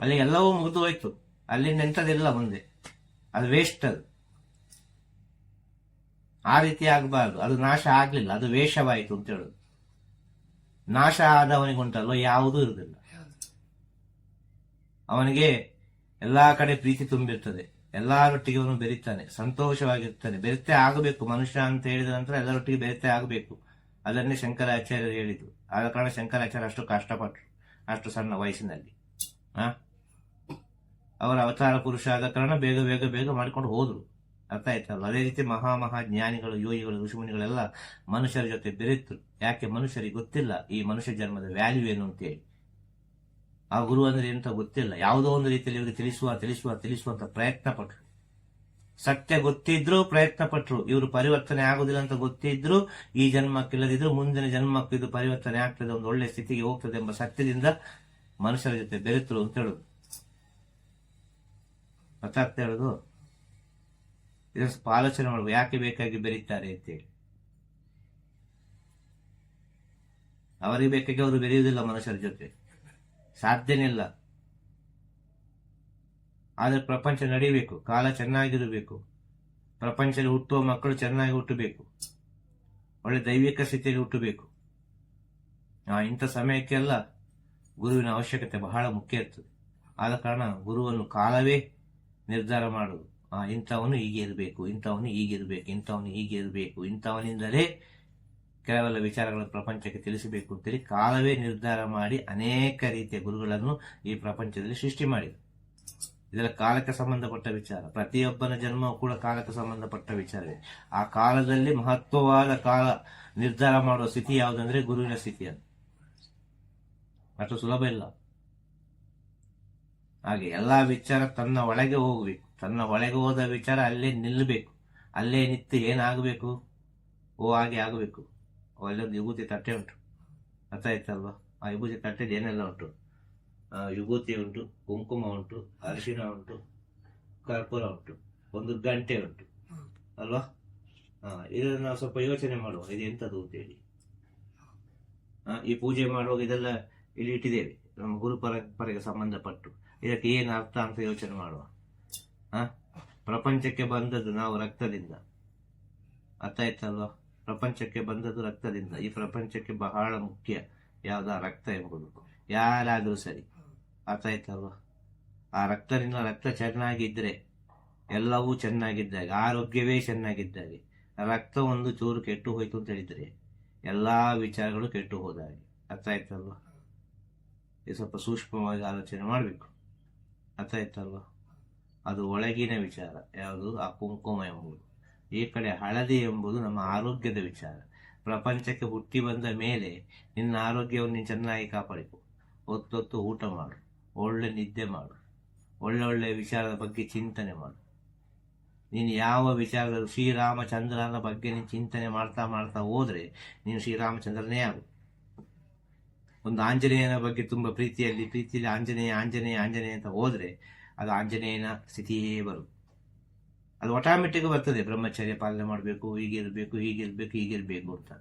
ಅಲ್ಲಿಗೆಲ್ಲವೂ ಮುಗಿದು ಹೋಯ್ತು. ಅಲ್ಲಿ ನೆಂಟದಿಲ್ಲ ಮುಂದೆ. ಅದು ವೇಸ್ಟ್ ಅದು. ಆ ರೀತಿ ಆಗಬಾರ್ದು. ಅದು ನಾಶ ಆಗಲಿಲ್ಲ. ಅದು ವೇಷವಾಯಿತು ಅಂತ ಹೇಳೋದು. ನಾಶ ಆದವನಿಗುಂಟಲ್ವ ಯಾವುದೂ ಇರುವುದಿಲ್ಲ ಅವನಿಗೆ ಎಲ್ಲಾ ಕಡೆ ಪ್ರೀತಿ ತುಂಬಿರ್ತದೆ. ಎಲ್ಲರೊಟ್ಟಿಗೆ ಅವನು ಬೆರೀತಾನೆ. ಸಂತೋಷವಾಗಿರ್ತಾನೆ. ಬೆರೆತೆ ಆಗಬೇಕು. ಮನುಷ್ಯ ಅಂತ ಹೇಳಿದ ನಂತರ ಎಲ್ಲರೊಟ್ಟಿಗೆ ಬೆರೆತೆ ಆಗಬೇಕು. ಅದನ್ನೇ ಶಂಕರಾಚಾರ್ಯರು ಹೇಳಿದ್ರು. ಆದ ಕಾರಣ ಶಂಕರಾಚಾರ್ಯ ಅಷ್ಟು ಕಷ್ಟಪಟ್ಟರು ಅಷ್ಟು ಸಣ್ಣ ವಯಸ್ಸಿನಲ್ಲಿ. ಆ? ಅವರ ಅವತಾರ ಪುರುಷ ಆದ ಕಾರಣ ಬೇಗ ಬೇಗ ಬೇಗ ಮಾಡಿಕೊಂಡು ಹೋದ್ರು. ಅರ್ಥ ಆಯ್ತಲ್ಲ ಅದೇ ರೀತಿ ಮಹಾ ಮಹಾ ಜ್ಞಾನಿಗಳು, ಯೋಗಿಗಳು, ಋಷಿಮುನಿಗಳೆಲ್ಲ ಮನುಷ್ಯರ ಜೊತೆ ಬೆರೆತರು ಯಾಕೆ ಮನುಷ್ಯರಿಗೆ ಗೊತ್ತಿಲ್ಲ ಈ ಮನುಷ್ಯ ಜನ್ಮದ ವ್ಯಾಲ್ಯೂ ಏನು ಅಂತೇಳಿ. ಆ ಗುರು ಅಂದ್ರೆ ಎಂತ ಗೊತ್ತಿಲ್ಲ. ಯಾವುದೋ ಒಂದು ರೀತಿಯಲ್ಲಿ ಇವರಿಗೆ ತಿಳಿಸುವ ತಿಳಿಸುವ, ತಿಳಿಸುವಂತ ಪ್ರಯತ್ನ ಪಟ್ರು. ಸತ್ಯ ಗೊತ್ತಿದ್ರು ಪ್ರಯತ್ನ ಪಟ್ರು. ಇವರು ಪರಿವರ್ತನೆ ಆಗುದಿಲ್ಲ ಅಂತ ಗೊತ್ತಿದ್ರು, ಈ ಜನ್ಮಕ್ಕಿಲ್ಲದಿದ್ರು ಮುಂದಿನ ಜನ್ಮಕ್ಕೂ ಇದು ಪರಿವರ್ತನೆ ಆಗ್ತದೆ, ಒಂದು ಒಳ್ಳೆ ಸ್ಥಿತಿಗೆ ಹೋಗ್ತದೆ ಎಂಬ ಸತ್ಯದಿಂದ ಮನುಷ್ಯರ ಜೊತೆ ಬೆರೆತರು ಅಂತ ಹೇಳುದು. ಗೊತ್ತಾಗ್ತಾ ಹೇಳುದು, ಇದನ್ನು ಸ್ವಲ್ಪ ಆಲೋಚನೆ ಮಾಡುವ. ಯಾಕೆ ಬೇಕಾಗಿ ಬೆರೀತಾರೆ ಅಂತೇಳಿ. ಅವರಿಗೆ ಬೇಕಾಗಿ ಅವರು ಬೆರೆಯುವುದಿಲ್ಲ ಮನುಷ್ಯರ ಜೊತೆ. ಸಾಧ್ಯನೇ ಇಲ್ಲ ಆದರೆ ಪ್ರಪಂಚ ನಡೀಬೇಕು, ಕಾಲ ಚೆನ್ನಾಗಿರಬೇಕು. ಪ್ರಪಂಚದಲ್ಲಿ ಹುಟ್ಟುವ ಮಕ್ಕಳು ಚೆನ್ನಾಗಿ ಹುಟ್ಟಬೇಕು. ಒಳ್ಳೆ ದೈವಿಕ ಸ್ಥಿತಿಯಲ್ಲಿ ಹುಟ್ಟಬೇಕು. ಆ, ಇಂಥ ಸಮಯಕ್ಕೆಲ್ಲ ಗುರುವಿನ ಅವಶ್ಯಕತೆ ಬಹಳ ಮುಖ್ಯ ಇರ್ತದೆ. ಆದ ಕಾರಣ ಗುರುವನ್ನು ಕಾಲವೇ ನಿರ್ಧಾರ ಮಾಡುವುದು. ಆ, ಇಂಥವನು ಹೀಗೆ ಇರಬೇಕು, ಇಂಥವನು ಹೀಗಿರಬೇಕು ಇಂಥವನು ಹೀಗೆ ಇರಬೇಕು, ಇಂಥವನಿಂದಲೇ ಕೆಲವೆಲ್ಲ ವಿಚಾರಗಳನ್ನು ಪ್ರಪಂಚಕ್ಕೆ ತಿಳಿಸಬೇಕು ಅಂತೇಳಿ ಕಾಲವೇ ನಿರ್ಧಾರ ಮಾಡಿ ಅನೇಕ ರೀತಿಯ ಗುರುಗಳನ್ನು ಈ ಪ್ರಪಂಚದಲ್ಲಿ ಸೃಷ್ಟಿ ಮಾಡಿದೆ ಇದರ ಕಾಲಕ್ಕೆ ಸಂಬಂಧಪಟ್ಟ ವಿಚಾರ. ಪ್ರತಿಯೊಬ್ಬನ ಜನ್ಮವೂ ಕೂಡ ಕಾಲಕ್ಕೆ ಸಂಬಂಧಪಟ್ಟ ವಿಚಾರವೇ ಆ ಕಾಲದಲ್ಲಿ ಮಹತ್ವವಾದ ಕಾಲ ನಿರ್ಧಾರ ಮಾಡುವ ಸ್ಥಿತಿ ಯಾವುದಂದ್ರೆ ಗುರುವಿನ ಸ್ಥಿತಿ ಅದು. ಅಷ್ಟು ಸುಲಭ ಇಲ್ಲ. ಹಾಗೆ ಎಲ್ಲಾ ವಿಚಾರ ತನ್ನ ಒಳಗೆ ಹೋಗಬೇಕು. ತನ್ನ ಒಳಗೆ ಹೋದ ವಿಚಾರ ಅಲ್ಲೇ ನಿಲ್ಲಬೇಕು. ಅಲ್ಲೇ ನಿಂತು ಏನಾಗಬೇಕು? ಓ, ಹಾಗೆ ಆಗಬೇಕು. ಅಲ್ಲೊಂದು ವಿಭೂತಿ ತಟ್ಟೆ ಉಂಟು. ಅರ್ಥ ಆಯ್ತಲ್ವಾ? ಆ ವಿಭೂತಿ ತಟ್ಟೆಯಲ್ಲಿ ಏನೆಲ್ಲ ಉಂಟು? ವಿಭೂತಿ ಉಂಟು, ಕುಂಕುಮ ಉಂಟು ಅರಿಶಿಣ ಉಂಟು, ಕರ್ಪೂರ ಉಂಟು, ಒಂದು ಗಂಟೆ ಉಂಟು. ಅಲ್ವಾ? ಹಾ ಇದನ್ನ ನಾವು ಸ್ವಲ್ಪ ಯೋಚನೆ ಮಾಡುವ. ಇದು ಎಂತದು ಅಂತೇಳಿ ಈ ಪೂಜೆ ಮಾಡುವಾಗ ಇದೆಲ್ಲ ಇಲ್ಲಿ ಇಟ್ಟಿದ್ದೇವೆ. ನಮ್ಮ ಗುರು ಪರಂಪರೆಗೆ ಸಂಬಂಧಪಟ್ಟು. ಇದಕ್ಕೆ ಏನು ಅರ್ಥ ಅಂತ ಯೋಚನೆ ಮಾಡುವ. ಆ? ಪ್ರಪಂಚಕ್ಕೆ ಬಂದದ್ದು ನಾವು ರಕ್ತದಿಂದ. ಅರ್ಥ ಆಯ್ತಲ್ವಾ? ಪ್ರಪಂಚಕ್ಕೆ ಬಂದದ್ದು ರಕ್ತದಿಂದ. ಈ ಪ್ರಪಂಚಕ್ಕೆ ಬಹಳ ಮುಖ್ಯ ಯಾವ್ದ ರಕ್ತ ಎಂಬುದು. ಯಾರಾದರೂ ಸರಿ. ಅರ್ಥ ಆ ರಕ್ತದಿಂದ ರಕ್ತ ಚೆನ್ನಾಗಿದ್ರೆ, ಎಲ್ಲವೂ ಚೆನ್ನಾಗಿದ್ದಾಗ, ಆರೋಗ್ಯವೇ ಚೆನ್ನಾಗಿದ್ದಾಗೆ, ರಕ್ತ ಒಂದು ಚೂರು ಕೆಟ್ಟು ಹೋಯ್ತು ಅಂತ ಹೇಳಿದ್ರೆ, ಎಲ್ಲಾ ವಿಚಾರಗಳು ಕೆಟ್ಟು ಹೋದಾಗೆ. ಅರ್ಥ ಆಯ್ತಲ್ವಾ ಇದು ಸ್ವಲ್ಪ ಸೂಕ್ಷ್ಮವಾಗಿ ಆಲೋಚನೆ ಮಾಡಬೇಕು. ಅರ್ಥ ಅದು ಒಳಗಿನ ವಿಚಾರ. ಯಾವುದು? ಆ ಕುಂಕುಮ ಎಂಬುದು. ಈ ಕಡೆ ಹಳದಿ ಎಂಬುದು ನಮ್ಮ ಆರೋಗ್ಯದ ವಿಚಾರ. ಪ್ರಪಂಚಕ್ಕೆ ಹುಟ್ಟಿ ಬಂದ ಮೇಲೆ ನಿನ್ನ ಆರೋಗ್ಯವನ್ನು ನೀನು ಚೆನ್ನಾಗಿ ಕಾಪಾಡಿಕೊ. ಹೊತ್ತೊತ್ತು ಊಟ ಮಾಡು. ಒಳ್ಳೆ ನಿದ್ದೆ ಮಾಡು. ಒಳ್ಳೆ ಒಳ್ಳೆ ವಿಚಾರದ ಬಗ್ಗೆ ಚಿಂತನೆ ಮಾಡು. ನೀನು ಯಾವ ವಿಚಾರದಲ್ಲಿ ಶ್ರೀರಾಮಚಂದ್ರನ ಬಗ್ಗೆ ನೀನು ಚಿಂತನೆ ಮಾಡ್ತಾ ಮಾಡ್ತಾ ಹೋದರೆ ನೀನು ಶ್ರೀರಾಮಚಂದ್ರನೇ ಆಗು. ಒಂದು ಆಂಜನೇಯನ ಬಗ್ಗೆ ತುಂಬ ಪ್ರೀತಿಯಲ್ಲಿ ಪ್ರೀತಿಯಲ್ಲಿ ಆಂಜನೇಯ ಆಂಜನೇಯ ಆಂಜನೇಯ ಅಂತ ಹೋದರೆ ಅದು ಆಂಜನೇಯನ ಸ್ಥಿತಿಯೇ ಬರುದು ಅದು ಆಟೋಮೆಟಿಕ್ ಬರ್ತದೆ. ಬ್ರಹ್ಮಚರ್ಯ ಪಾಲನೆ ಮಾಡಬೇಕು ಹೀಗಿರಬೇಕು ಹೀಗಿರಬೇಕು ಹೀಗಿರಬೇಕು ಅಂತ.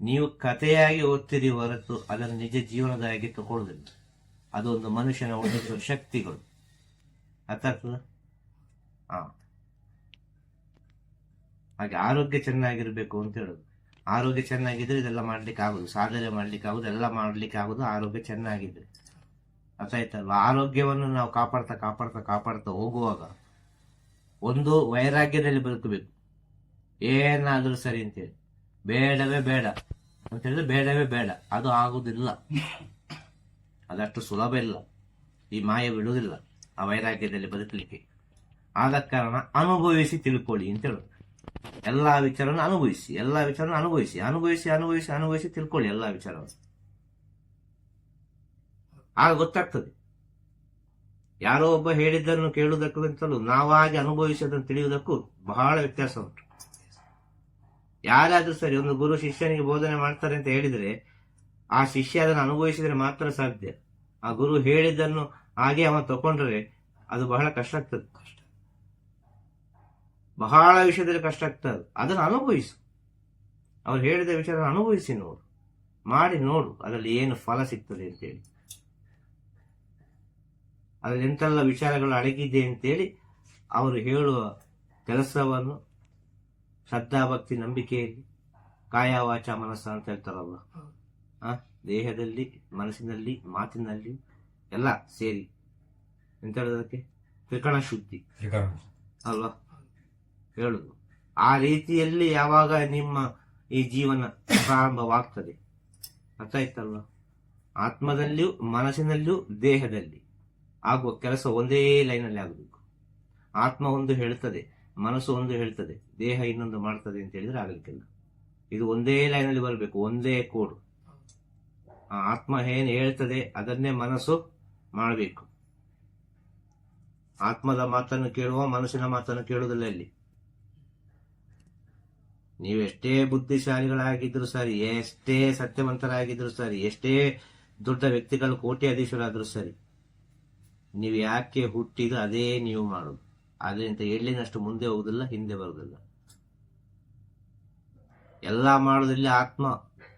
ನೀವು ಕಥೆಯಾಗಿ ಓದ್ತೀರಿ ಹೊರತು ಅದನ್ನು ನಿಜ ಜೀವನದಾಗಿ ತಗೊಳ್ಳೋದಿಲ್ಲ. ಅದು ಒಂದು ಮನುಷ್ಯನ ಒಳಗಿರುವ ಶಕ್ತಿಗಳು. ಅರ್ಥ ಆಗ್ತದ? ಹಾ ಹಾಗೆ ಆರೋಗ್ಯ ಚೆನ್ನಾಗಿರಬೇಕು ಅಂತ ಹೇಳೋದು. ಆರೋಗ್ಯ ಚೆನ್ನಾಗಿದ್ರೆ ಇದೆಲ್ಲ ಮಾಡ್ಲಿಕ್ಕೆ ಆಗುದು. ಸಾಧನೆ ಮಾಡ್ಲಿಕ್ಕೆ ಆಗುದು, ಎಲ್ಲ ಮಾಡ್ಲಿಕ್ಕೆ ಆಗುದು, ಆರೋಗ್ಯ ಚೆನ್ನಾಗಿದ್ರೆ. ಅರ್ಥ ಆಯ್ತಲ್ವಾ ಆರೋಗ್ಯವನ್ನು ನಾವು ಕಾಪಾಡ್ತಾ ಕಾಪಾಡ್ತಾ ಕಾಪಾಡ್ತಾ ಹೋಗುವಾಗ ಒಂದು ವೈರಾಗ್ಯದಲ್ಲಿ ಬದುಕಬೇಕು. ಏನಾದರೂ ಸರಿ ಅಂತೇಳಿ. ಬೇಡವೇ ಬೇಡ. ಅಂತ ಹೇಳಿದ್ರೆ ಬೇಡವೇ ಬೇಡ. ಅದು ಆಗುದಿಲ್ಲ. ಅದಷ್ಟು ಸುಲಭ ಇಲ್ಲ. ಈ ಮಾಯ ಬಿಡುವುದಿಲ್ಲ. ಆ ವೈರಾಗ್ಯದಲ್ಲಿ ಬದುಕಲಿಕ್ಕೆ. ಆದ ಕಾರಣ ಅನುಭವಿಸಿ ತಿಳ್ಕೊಳ್ಳಿ ಅಂತ ಹೇಳುದು. ಎಲ್ಲಾ ವಿಚಾರವನ್ನು ಅನುಭವಿಸಿ, ಎಲ್ಲಾ ವಿಚಾರವನ್ನು ಅನುಭವಿಸಿ ಅನುಭವಿಸಿ ಅನುಭವಿಸಿ ಅನುಭವಿಸಿ ತಿಳ್ಕೊಳ್ಳಿ ಎಲ್ಲಾ ವಿಚಾರವನ್ನು. ಆಗ ಗೊತ್ತಾಗ್ತದೆ. ಯಾರೋ ಒಬ್ಬ ಹೇಳಿದ್ದನ್ನು ಕೇಳುವುದಕ್ಕಿಂತಲೂ ನಾವಾಗಿ ಅನುಭವಿಸಿದ್ದನ್ನು ತಿಳಿಯುವುದಕ್ಕೂ ಬಹಳ ವ್ಯತ್ಯಾಸ ಉಂಟು. ಯಾರಾದರೂ ಸರಿ ಒಂದು ಗುರು ಶಿಷ್ಯನಿಗೆ ಬೋಧನೆ ಮಾಡ್ತಾರೆ ಅಂತ ಹೇಳಿದ್ರೆ ಆ ಶಿಷ್ಯ ಅದನ್ನು ಅನುಭವಿಸಿದರೆ ಮಾತ್ರ ಸಾಧ್ಯ. ಆ ಗುರು ಹೇಳಿದ್ದನ್ನು ಹಾಗೆ ಅವನು ತಕೊಂಡ್ರೆ ಅದು ಬಹಳ ಕಷ್ಟ ಆಗ್ತದೆ.
ಕಷ್ಟ
ಬಹಳ ವಿಷಯದಲ್ಲಿ ಕಷ್ಟ ಆಗ್ತದೆ. ಅದನ್ನು ಅನುಭವಿಸು. ಅವ್ರು ಹೇಳಿದ ವಿಚಾರ ಅನುಭವಿಸಿ ನೋಡು. ಮಾಡಿ ನೋಡು. ಅದರಲ್ಲಿ ಏನು ಫಲ ಸಿಗ್ತದೆ ಅಂತೇಳಿ ಅದರಲ್ಲಿ ಎಂತೆಲ್ಲ ವಿಚಾರಗಳು ಅಡಗಿದೆ ಅಂತೇಳಿ ಅವರು ಹೇಳುವ ಕೆಲಸವನ್ನು ಶ್ರದ್ಧಾಭಕ್ತಿ ನಂಬಿಕೆಯಲ್ಲಿ ಕಾಯಾವಾಚ ಮನಸ್ಸ ಅಂತ ಹೇಳ್ತಾರಲ್ಲ ಆ ದೇಹದಲ್ಲಿ ಮನಸ್ಸಿನಲ್ಲಿ ಮಾತಿನಲ್ಲಿ ಎಲ್ಲ ಸೇರಿ. ಎಂತ ಹೇಳೋದಕ್ಕೆ ತ್ರಿಕಣ ಶುದ್ಧಿ. ಅಲ್ವಾ? ಹೇಳುದು. ಆ ರೀತಿಯಲ್ಲಿ ಯಾವಾಗ ನಿಮ್ಮ ಈ ಜೀವನ ಪ್ರಾರಂಭವಾಗ್ತದೆ? ಅರ್ಥ ಆಯ್ತಲ್ವಾ? ಆತ್ಮದಲ್ಲಿಯೂ ಮನಸ್ಸಿನಲ್ಲಿಯೂ ದೇಹದಲ್ಲಿ. ಆಗುವ ಕೆಲಸ ಒಂದೇ ಲೈನಲ್ಲಿ ಆಗಬೇಕು. ಆತ್ಮ ಒಂದು ಹೇಳ್ತದೆ, ಮನಸ್ಸು ಒಂದು ಹೇಳ್ತದೆ, ದೇಹ ಇನ್ನೊಂದು ಮಾಡ್ತದೆ ಅಂತ ಹೇಳಿದ್ರೆ ಆಗಲಿಕ್ಕಿಲ್ಲ. ಇದು ಒಂದೇ ಲೈನಲ್ಲಿ ಬರಬೇಕು, ಒಂದೇ ಕೋಡು. ಆತ್ಮ ಏನು ಹೇಳ್ತದೆ ಅದನ್ನೇ ಮನಸ್ಸು ಮಾಡಬೇಕು. ಆತ್ಮದ ಮಾತನ್ನು ಕೇಳುವ ಮನಸ್ಸಿನ ಮಾತನ್ನು ಕೇಳುವುದಿಲ್ಲ ಇಲ್ಲಿ. ನೀವೆಷ್ಟೇ ಬುದ್ಧಿಶಾಲಿಗಳಾಗಿದ್ರು ಸರಿ, ಎಷ್ಟೇ ಸತ್ಯವಂತರಾಗಿದ್ರು ಸರಿ, ಎಷ್ಟೇ ದೊಡ್ಡ ವ್ಯಕ್ತಿಗಳು ಕೋಟ್ಯಾಧೀಶರಾದರೂ ಸರಿ ನೀವು ಯಾಕೆ ಹುಟ್ಟಿದ ಅದೇ ನೀವು ಮಾಡುದು. ಅದರಿಂದ ಎಳ್ಳಿನಷ್ಟು ಮುಂದೆ ಹೋಗುದಿಲ್ಲ, ಹಿಂದೆ ಬರುವುದಿಲ್ಲ ಎಲ್ಲ ಮಾಡೋದ್ರಲ್ಲಿ ಆತ್ಮ,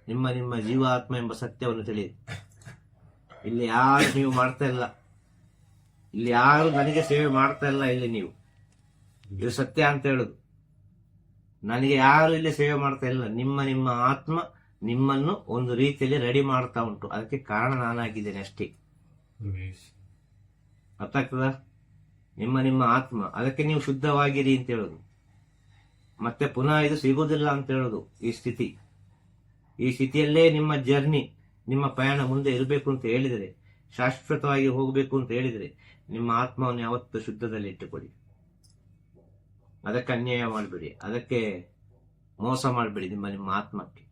ನಿಮ್ಮ ನಿಮ್ಮ ಜೀವ ಆತ್ಮ ಎಂಬ ಸತ್ಯವನ್ನು ತಿಳಿಯಿರಿ. ಇಲ್ಲಿ ಯಾರು ನೀವು ಮಾಡ್ತಾ ಇಲ್ಲ. ಇಲ್ಲಿ ಯಾರು ನನಗೆ ಸೇವೆ ಮಾಡ್ತಾ ಇಲ್ಲ, ಇಲ್ಲಿ ನೀವು. ಇದು ಸತ್ಯ ಅಂತ ಹೇಳುದು. ನನಗೆ ಯಾರು ಇಲ್ಲಿ ಸೇವೆ ಮಾಡ್ತಾ ಇಲ್ಲ. ನಿಮ್ಮ ನಿಮ್ಮ ಆತ್ಮ ನಿಮ್ಮನ್ನು ಒಂದು ರೀತಿಯಲ್ಲಿ ರೆಡಿ ಮಾಡ್ತಾ ಉಂಟು. ಅದಕ್ಕೆ ಕಾರಣ ನಾನಾಗಿದ್ದೇನೆ ಅಷ್ಟೇ. ಅರ್ಥ ಆಗ್ತದ ನಿಮ್ಮ ನಿಮ್ಮ ಆತ್ಮ. ಅದಕ್ಕೆ ನೀವು ಶುದ್ಧವಾಗಿರಿ ಅಂತ ಹೇಳೋದು. ಮತ್ತೆ ಪುನಃ ಇದು ಸಿಗೋದಿಲ್ಲ ಅಂತ ಹೇಳೋದು ಈ ಸ್ಥಿತಿ. ಈ ಸ್ಥಿತಿಯಲ್ಲೇ ನಿಮ್ಮ ಜರ್ನಿ, ನಿಮ್ಮ ಪ್ರಯಾಣ ಮುಂದೆ ಇರಬೇಕು ಅಂತ ಹೇಳಿದರೆ, ಶಾಶ್ವತವಾಗಿ ಹೋಗಬೇಕು ಅಂತ ಹೇಳಿದರೆ, ನಿಮ್ಮ ಆತ್ಮವನ್ನು ಯಾವತ್ತೂ ಶುದ್ಧದಲ್ಲಿ ಇಟ್ಟುಕೊಳ್ಳಿ. ಅದಕ್ಕೆ ಅನ್ಯಾಯ ಮಾಡಬೇಡಿ. ಅದಕ್ಕೆ ಮೋಸ ಮಾಡಬೇಡಿ ನಿಮ್ಮ ನಿಮ್ಮ ಆತ್ಮಕ್ಕೆ.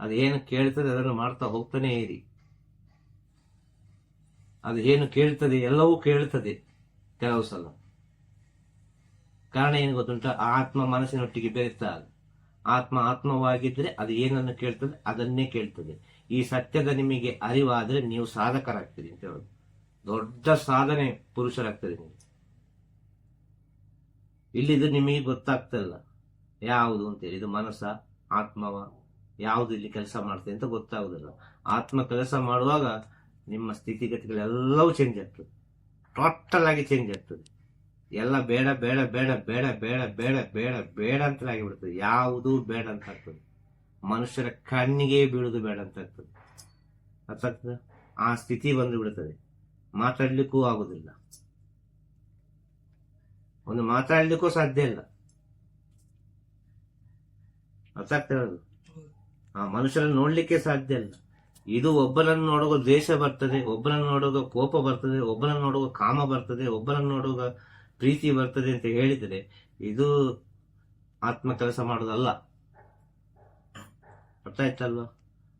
ಅದು ಏನು ಕೇಳ್ತದೆ ಅದನ್ನು ಮಾಡ್ತಾ ಹೋಗ್ತಾನೆ ಇರಿ. ಅದು ಏನು ಕೇಳ್ತದೆ, ಎಲ್ಲವೂ ಕೇಳ್ತದೆ ಕೆಲವು ಸಲ. ಕಾರಣ ಏನು ಗೊತ್ತುಂಟ? ಆತ್ಮ ಮನಸ್ಸಿನೊಟ್ಟಿಗೆ ಬೆರೆತಾ ಆತ್ಮ ಆತ್ಮವಾಗಿದ್ರೆ ಅದು ಏನನ್ನು ಕೇಳ್ತದೆ? ಅದನ್ನೇ ಕೇಳ್ತದೆ. ಈ ಸತ್ಯದ ನಿಮಗೆ ಅರಿವಾದ್ರೆ ನೀವು ಸಾಧಕರಾಗ್ತೀರಿ ಅಂತ ಹೇಳೋದು. ದೊಡ್ಡ ಸಾಧನೆ ಪುರುಷರಾಗ್ತದೆ ನೀವು. ಇಲ್ಲಿದು ನಿಮಗೆ ಗೊತ್ತಾಗ್ತಲ್ಲ ಯಾವುದು ಅಂತೇಳಿ ಇದು ಮನಸ್ಸ, ಆತ್ಮವ, ಯಾವುದು ಇಲ್ಲಿ ಕೆಲಸ ಮಾಡ್ತದೆ ಅಂತ ಗೊತ್ತಾಗುದಿಲ್ಲ. ಆತ್ಮ ಕೆಲಸ ಮಾಡುವಾಗ ನಿಮ್ಮ ಸ್ಥಿತಿಗತಿಗಳೆಲ್ಲವೂ ಚೇಂಜ್ ಆಗ್ತದೆ. ಟೋಟಲ್ ಆಗಿ ಚೇಂಜ್ ಆಗ್ತದೆ. ಎಲ್ಲ ಬೇಡ ಬೇಡ ಬೇಡ ಬೇಡ ಬೇಡ ಬೇಡ ಬೇಡ ಬೇಡ ಅಂತ ಆಗಿಬಿಡ್ತದೆ ಯಾವುದೂ ಬೇಡ ಅಂತ ಆಗ್ತದೆ. ಮನುಷ್ಯರ ಕಣ್ಣಿಗೆ ಬೀಳುದು ಬೇಡ ಅಂತ ಆಗ್ತದೆ. ಅರ್ಥಾಗ್ತದೆ ಆ ಸ್ಥಿತಿ ಬಂದು ಬಿಡ್ತದೆ ಮಾತಾಡ್ಲಿಕ್ಕೂ ಆಗುದಿಲ್ಲ. ಒಂದು ಮಾತಾಡ್ಲಿಕ್ಕೂ ಸಾಧ್ಯ ಇಲ್ಲ. ಅರ್ಥ ಆಗ್ತಾ ಇರೋದು? ಆ ಮನುಷ್ಯರನ್ನು ನೋಡ್ಲಿಕ್ಕೆ ಸಾಧ್ಯ ಇಲ್ಲ. ಇದು ಒಬ್ಬನನ್ನು ನೋಡುವ ದ್ವೇಷ ಬರ್ತದೆ, ಒಬ್ಬನನ್ನು ನೋಡುವ ಕೋಪ ಬರ್ತದೆ, ಒಬ್ಬನನ್ನು ನೋಡುವ ಕಾಮ ಬರ್ತದೆ, ಒಬ್ಬನನ್ನು ನೋಡುವ ಪ್ರೀತಿ ಬರ್ತದೆ ಅಂತ ಹೇಳಿದರೆ ಇದು ಆತ್ಮ ಕೆಲಸ ಮಾಡೋದಲ್ಲ ಅರ್ಥ ಆಯ್ತಲ್ವಾ?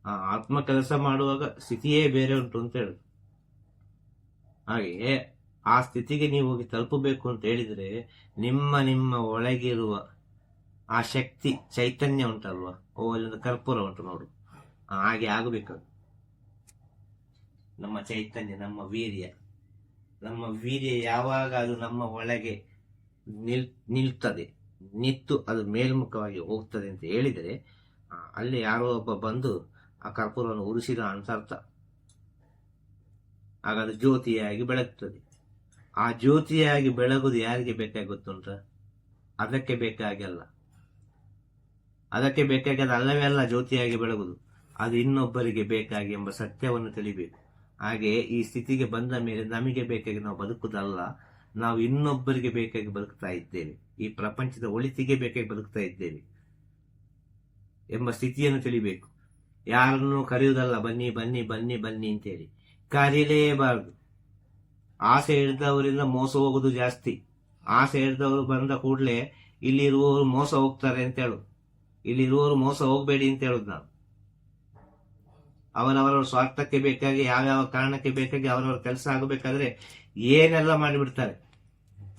ಆ ಆತ್ಮ ಕೆಲಸ ಮಾಡುವಾಗ ಸ್ಥಿತಿಯೇ ಬೇರೆ ಉಂಟು ಅಂತ ಹೇಳುದು. ಹಾಗೆಯೇ ಆ ಸ್ಥಿತಿಗೆ ನೀವು ಹೋಗಿ ತಲುಪಬೇಕು ಅಂತ ಹೇಳಿದ್ರೆ ನಿಮ್ಮ ನಿಮ್ಮ ಒಳಗಿರುವ ಆ ಶಕ್ತಿ, ಚೈತನ್ಯ ಉಂಟಲ್ವಾ? ಓ ಅಲ್ಲಿಂದ ಕರ್ಪೂರ ಉಂಟು ನೋಡು. ಹಾಗೆ ಆಗಬೇಕು ನಮ್ಮ ಚೈತನ್ಯ, ನಮ್ಮ ವೀರ್ಯ. ನಮ್ಮ ವೀರ್ಯ ಯಾವಾಗ ಅದು ನಮ್ಮ ಒಳಗೆ ನಿಲ್, ನಿಲ್ತದೆ. ನಿಂತು ಅದು ಮೇಲ್ಮುಖವಾಗಿ ಹೋಗ್ತದೆ ಅಂತ ಹೇಳಿದರೆ ಅಲ್ಲಿ ಯಾರೋ ಒಬ್ಬ ಬಂದು ಆ ಕರ್ಪೂರವನ್ನು ಉರಿಸಿದ ಅಂತ ಅರ್ಥ ಆಗ ಅದು ಜ್ಯೋತಿಯಾಗಿ ಬೆಳಗ್ತದೆ. ಆ ಜ್ಯೋತಿಯಾಗಿ ಬೆಳಗುದು ಯಾರಿಗೆ ಬೇಕಾಗಿ ಗೊತ್ತುಂಟ? ಅದಕ್ಕೆ ಬೇಕಾಗಲ್ಲ. ಅದಕ್ಕೆ ಬೇಕಾಗಿ ಅದು ಅಲ್ಲವೇ ಅಲ್ಲ ಜ್ಯೋತಿಯಾಗಿ ಬೆಳಗುದು ಅದು ಇನ್ನೊಬ್ಬರಿಗೆ ಬೇಕಾಗಿ ಎಂಬ ಸತ್ಯವನ್ನು ತಿಳಿಬೇಕು. ಹಾಗೆ ಈ ಸ್ಥಿತಿಗೆ ಬಂದ ಮೇಲೆ ನಮಗೆ ಬೇಕಾಗಿ ನಾವು ಬದುಕುದಲ್ಲ ನಾವು ಇನ್ನೊಬ್ಬರಿಗೆ ಬೇಕಾಗಿ ಬದುಕ್ತಾ ಇದ್ದೇವೆ. ಈ ಪ್ರಪಂಚದ ಒಳಿತಿಗೆ ಬೇಕಾಗಿ ಬದುಕ್ತಾ ಇದ್ದೇವೆ ಎಂಬ ಸ್ಥಿತಿಯನ್ನು ತಿಳಿಬೇಕು. ಯಾರನ್ನು ಕರೆಯುವುದಲ್ಲ, ಬನ್ನಿ ಬನ್ನಿ ಬನ್ನಿ ಬನ್ನಿ ಅಂತೇಳಿ. ಕರೀಲೇಬಾರದು. ಆಸೆ ಹಿಡಿದವರಿಂದ ಮೋಸ ಹೋಗುದು ಜಾಸ್ತಿ. ಆಸೆ ಹಿಡಿದವರು ಬಂದ ಕೂಡಲೇ ಇಲ್ಲಿರುವವರು ಮೋಸ ಹೋಗ್ತಾರೆ ಅಂತ ಹೇಳು ಇಲ್ಲಿರುವವರು ಮೋಸ ಹೋಗಬೇಡಿ ಅಂತ ಹೇಳುದು ನಾವು. ಅವರವರ ಸ್ವಾರ್ಥಕ್ಕೆ ಬೇಕಾಗಿ, ಯಾವ್ಯಾವ ಕಾರಣಕ್ಕೆ ಬೇಕಾಗಿ ಅವರವರ ಕೆಲಸ ಆಗಬೇಕಾದ್ರೆ ಏನೆಲ್ಲ ಮಾಡಿಬಿಡ್ತಾರೆ.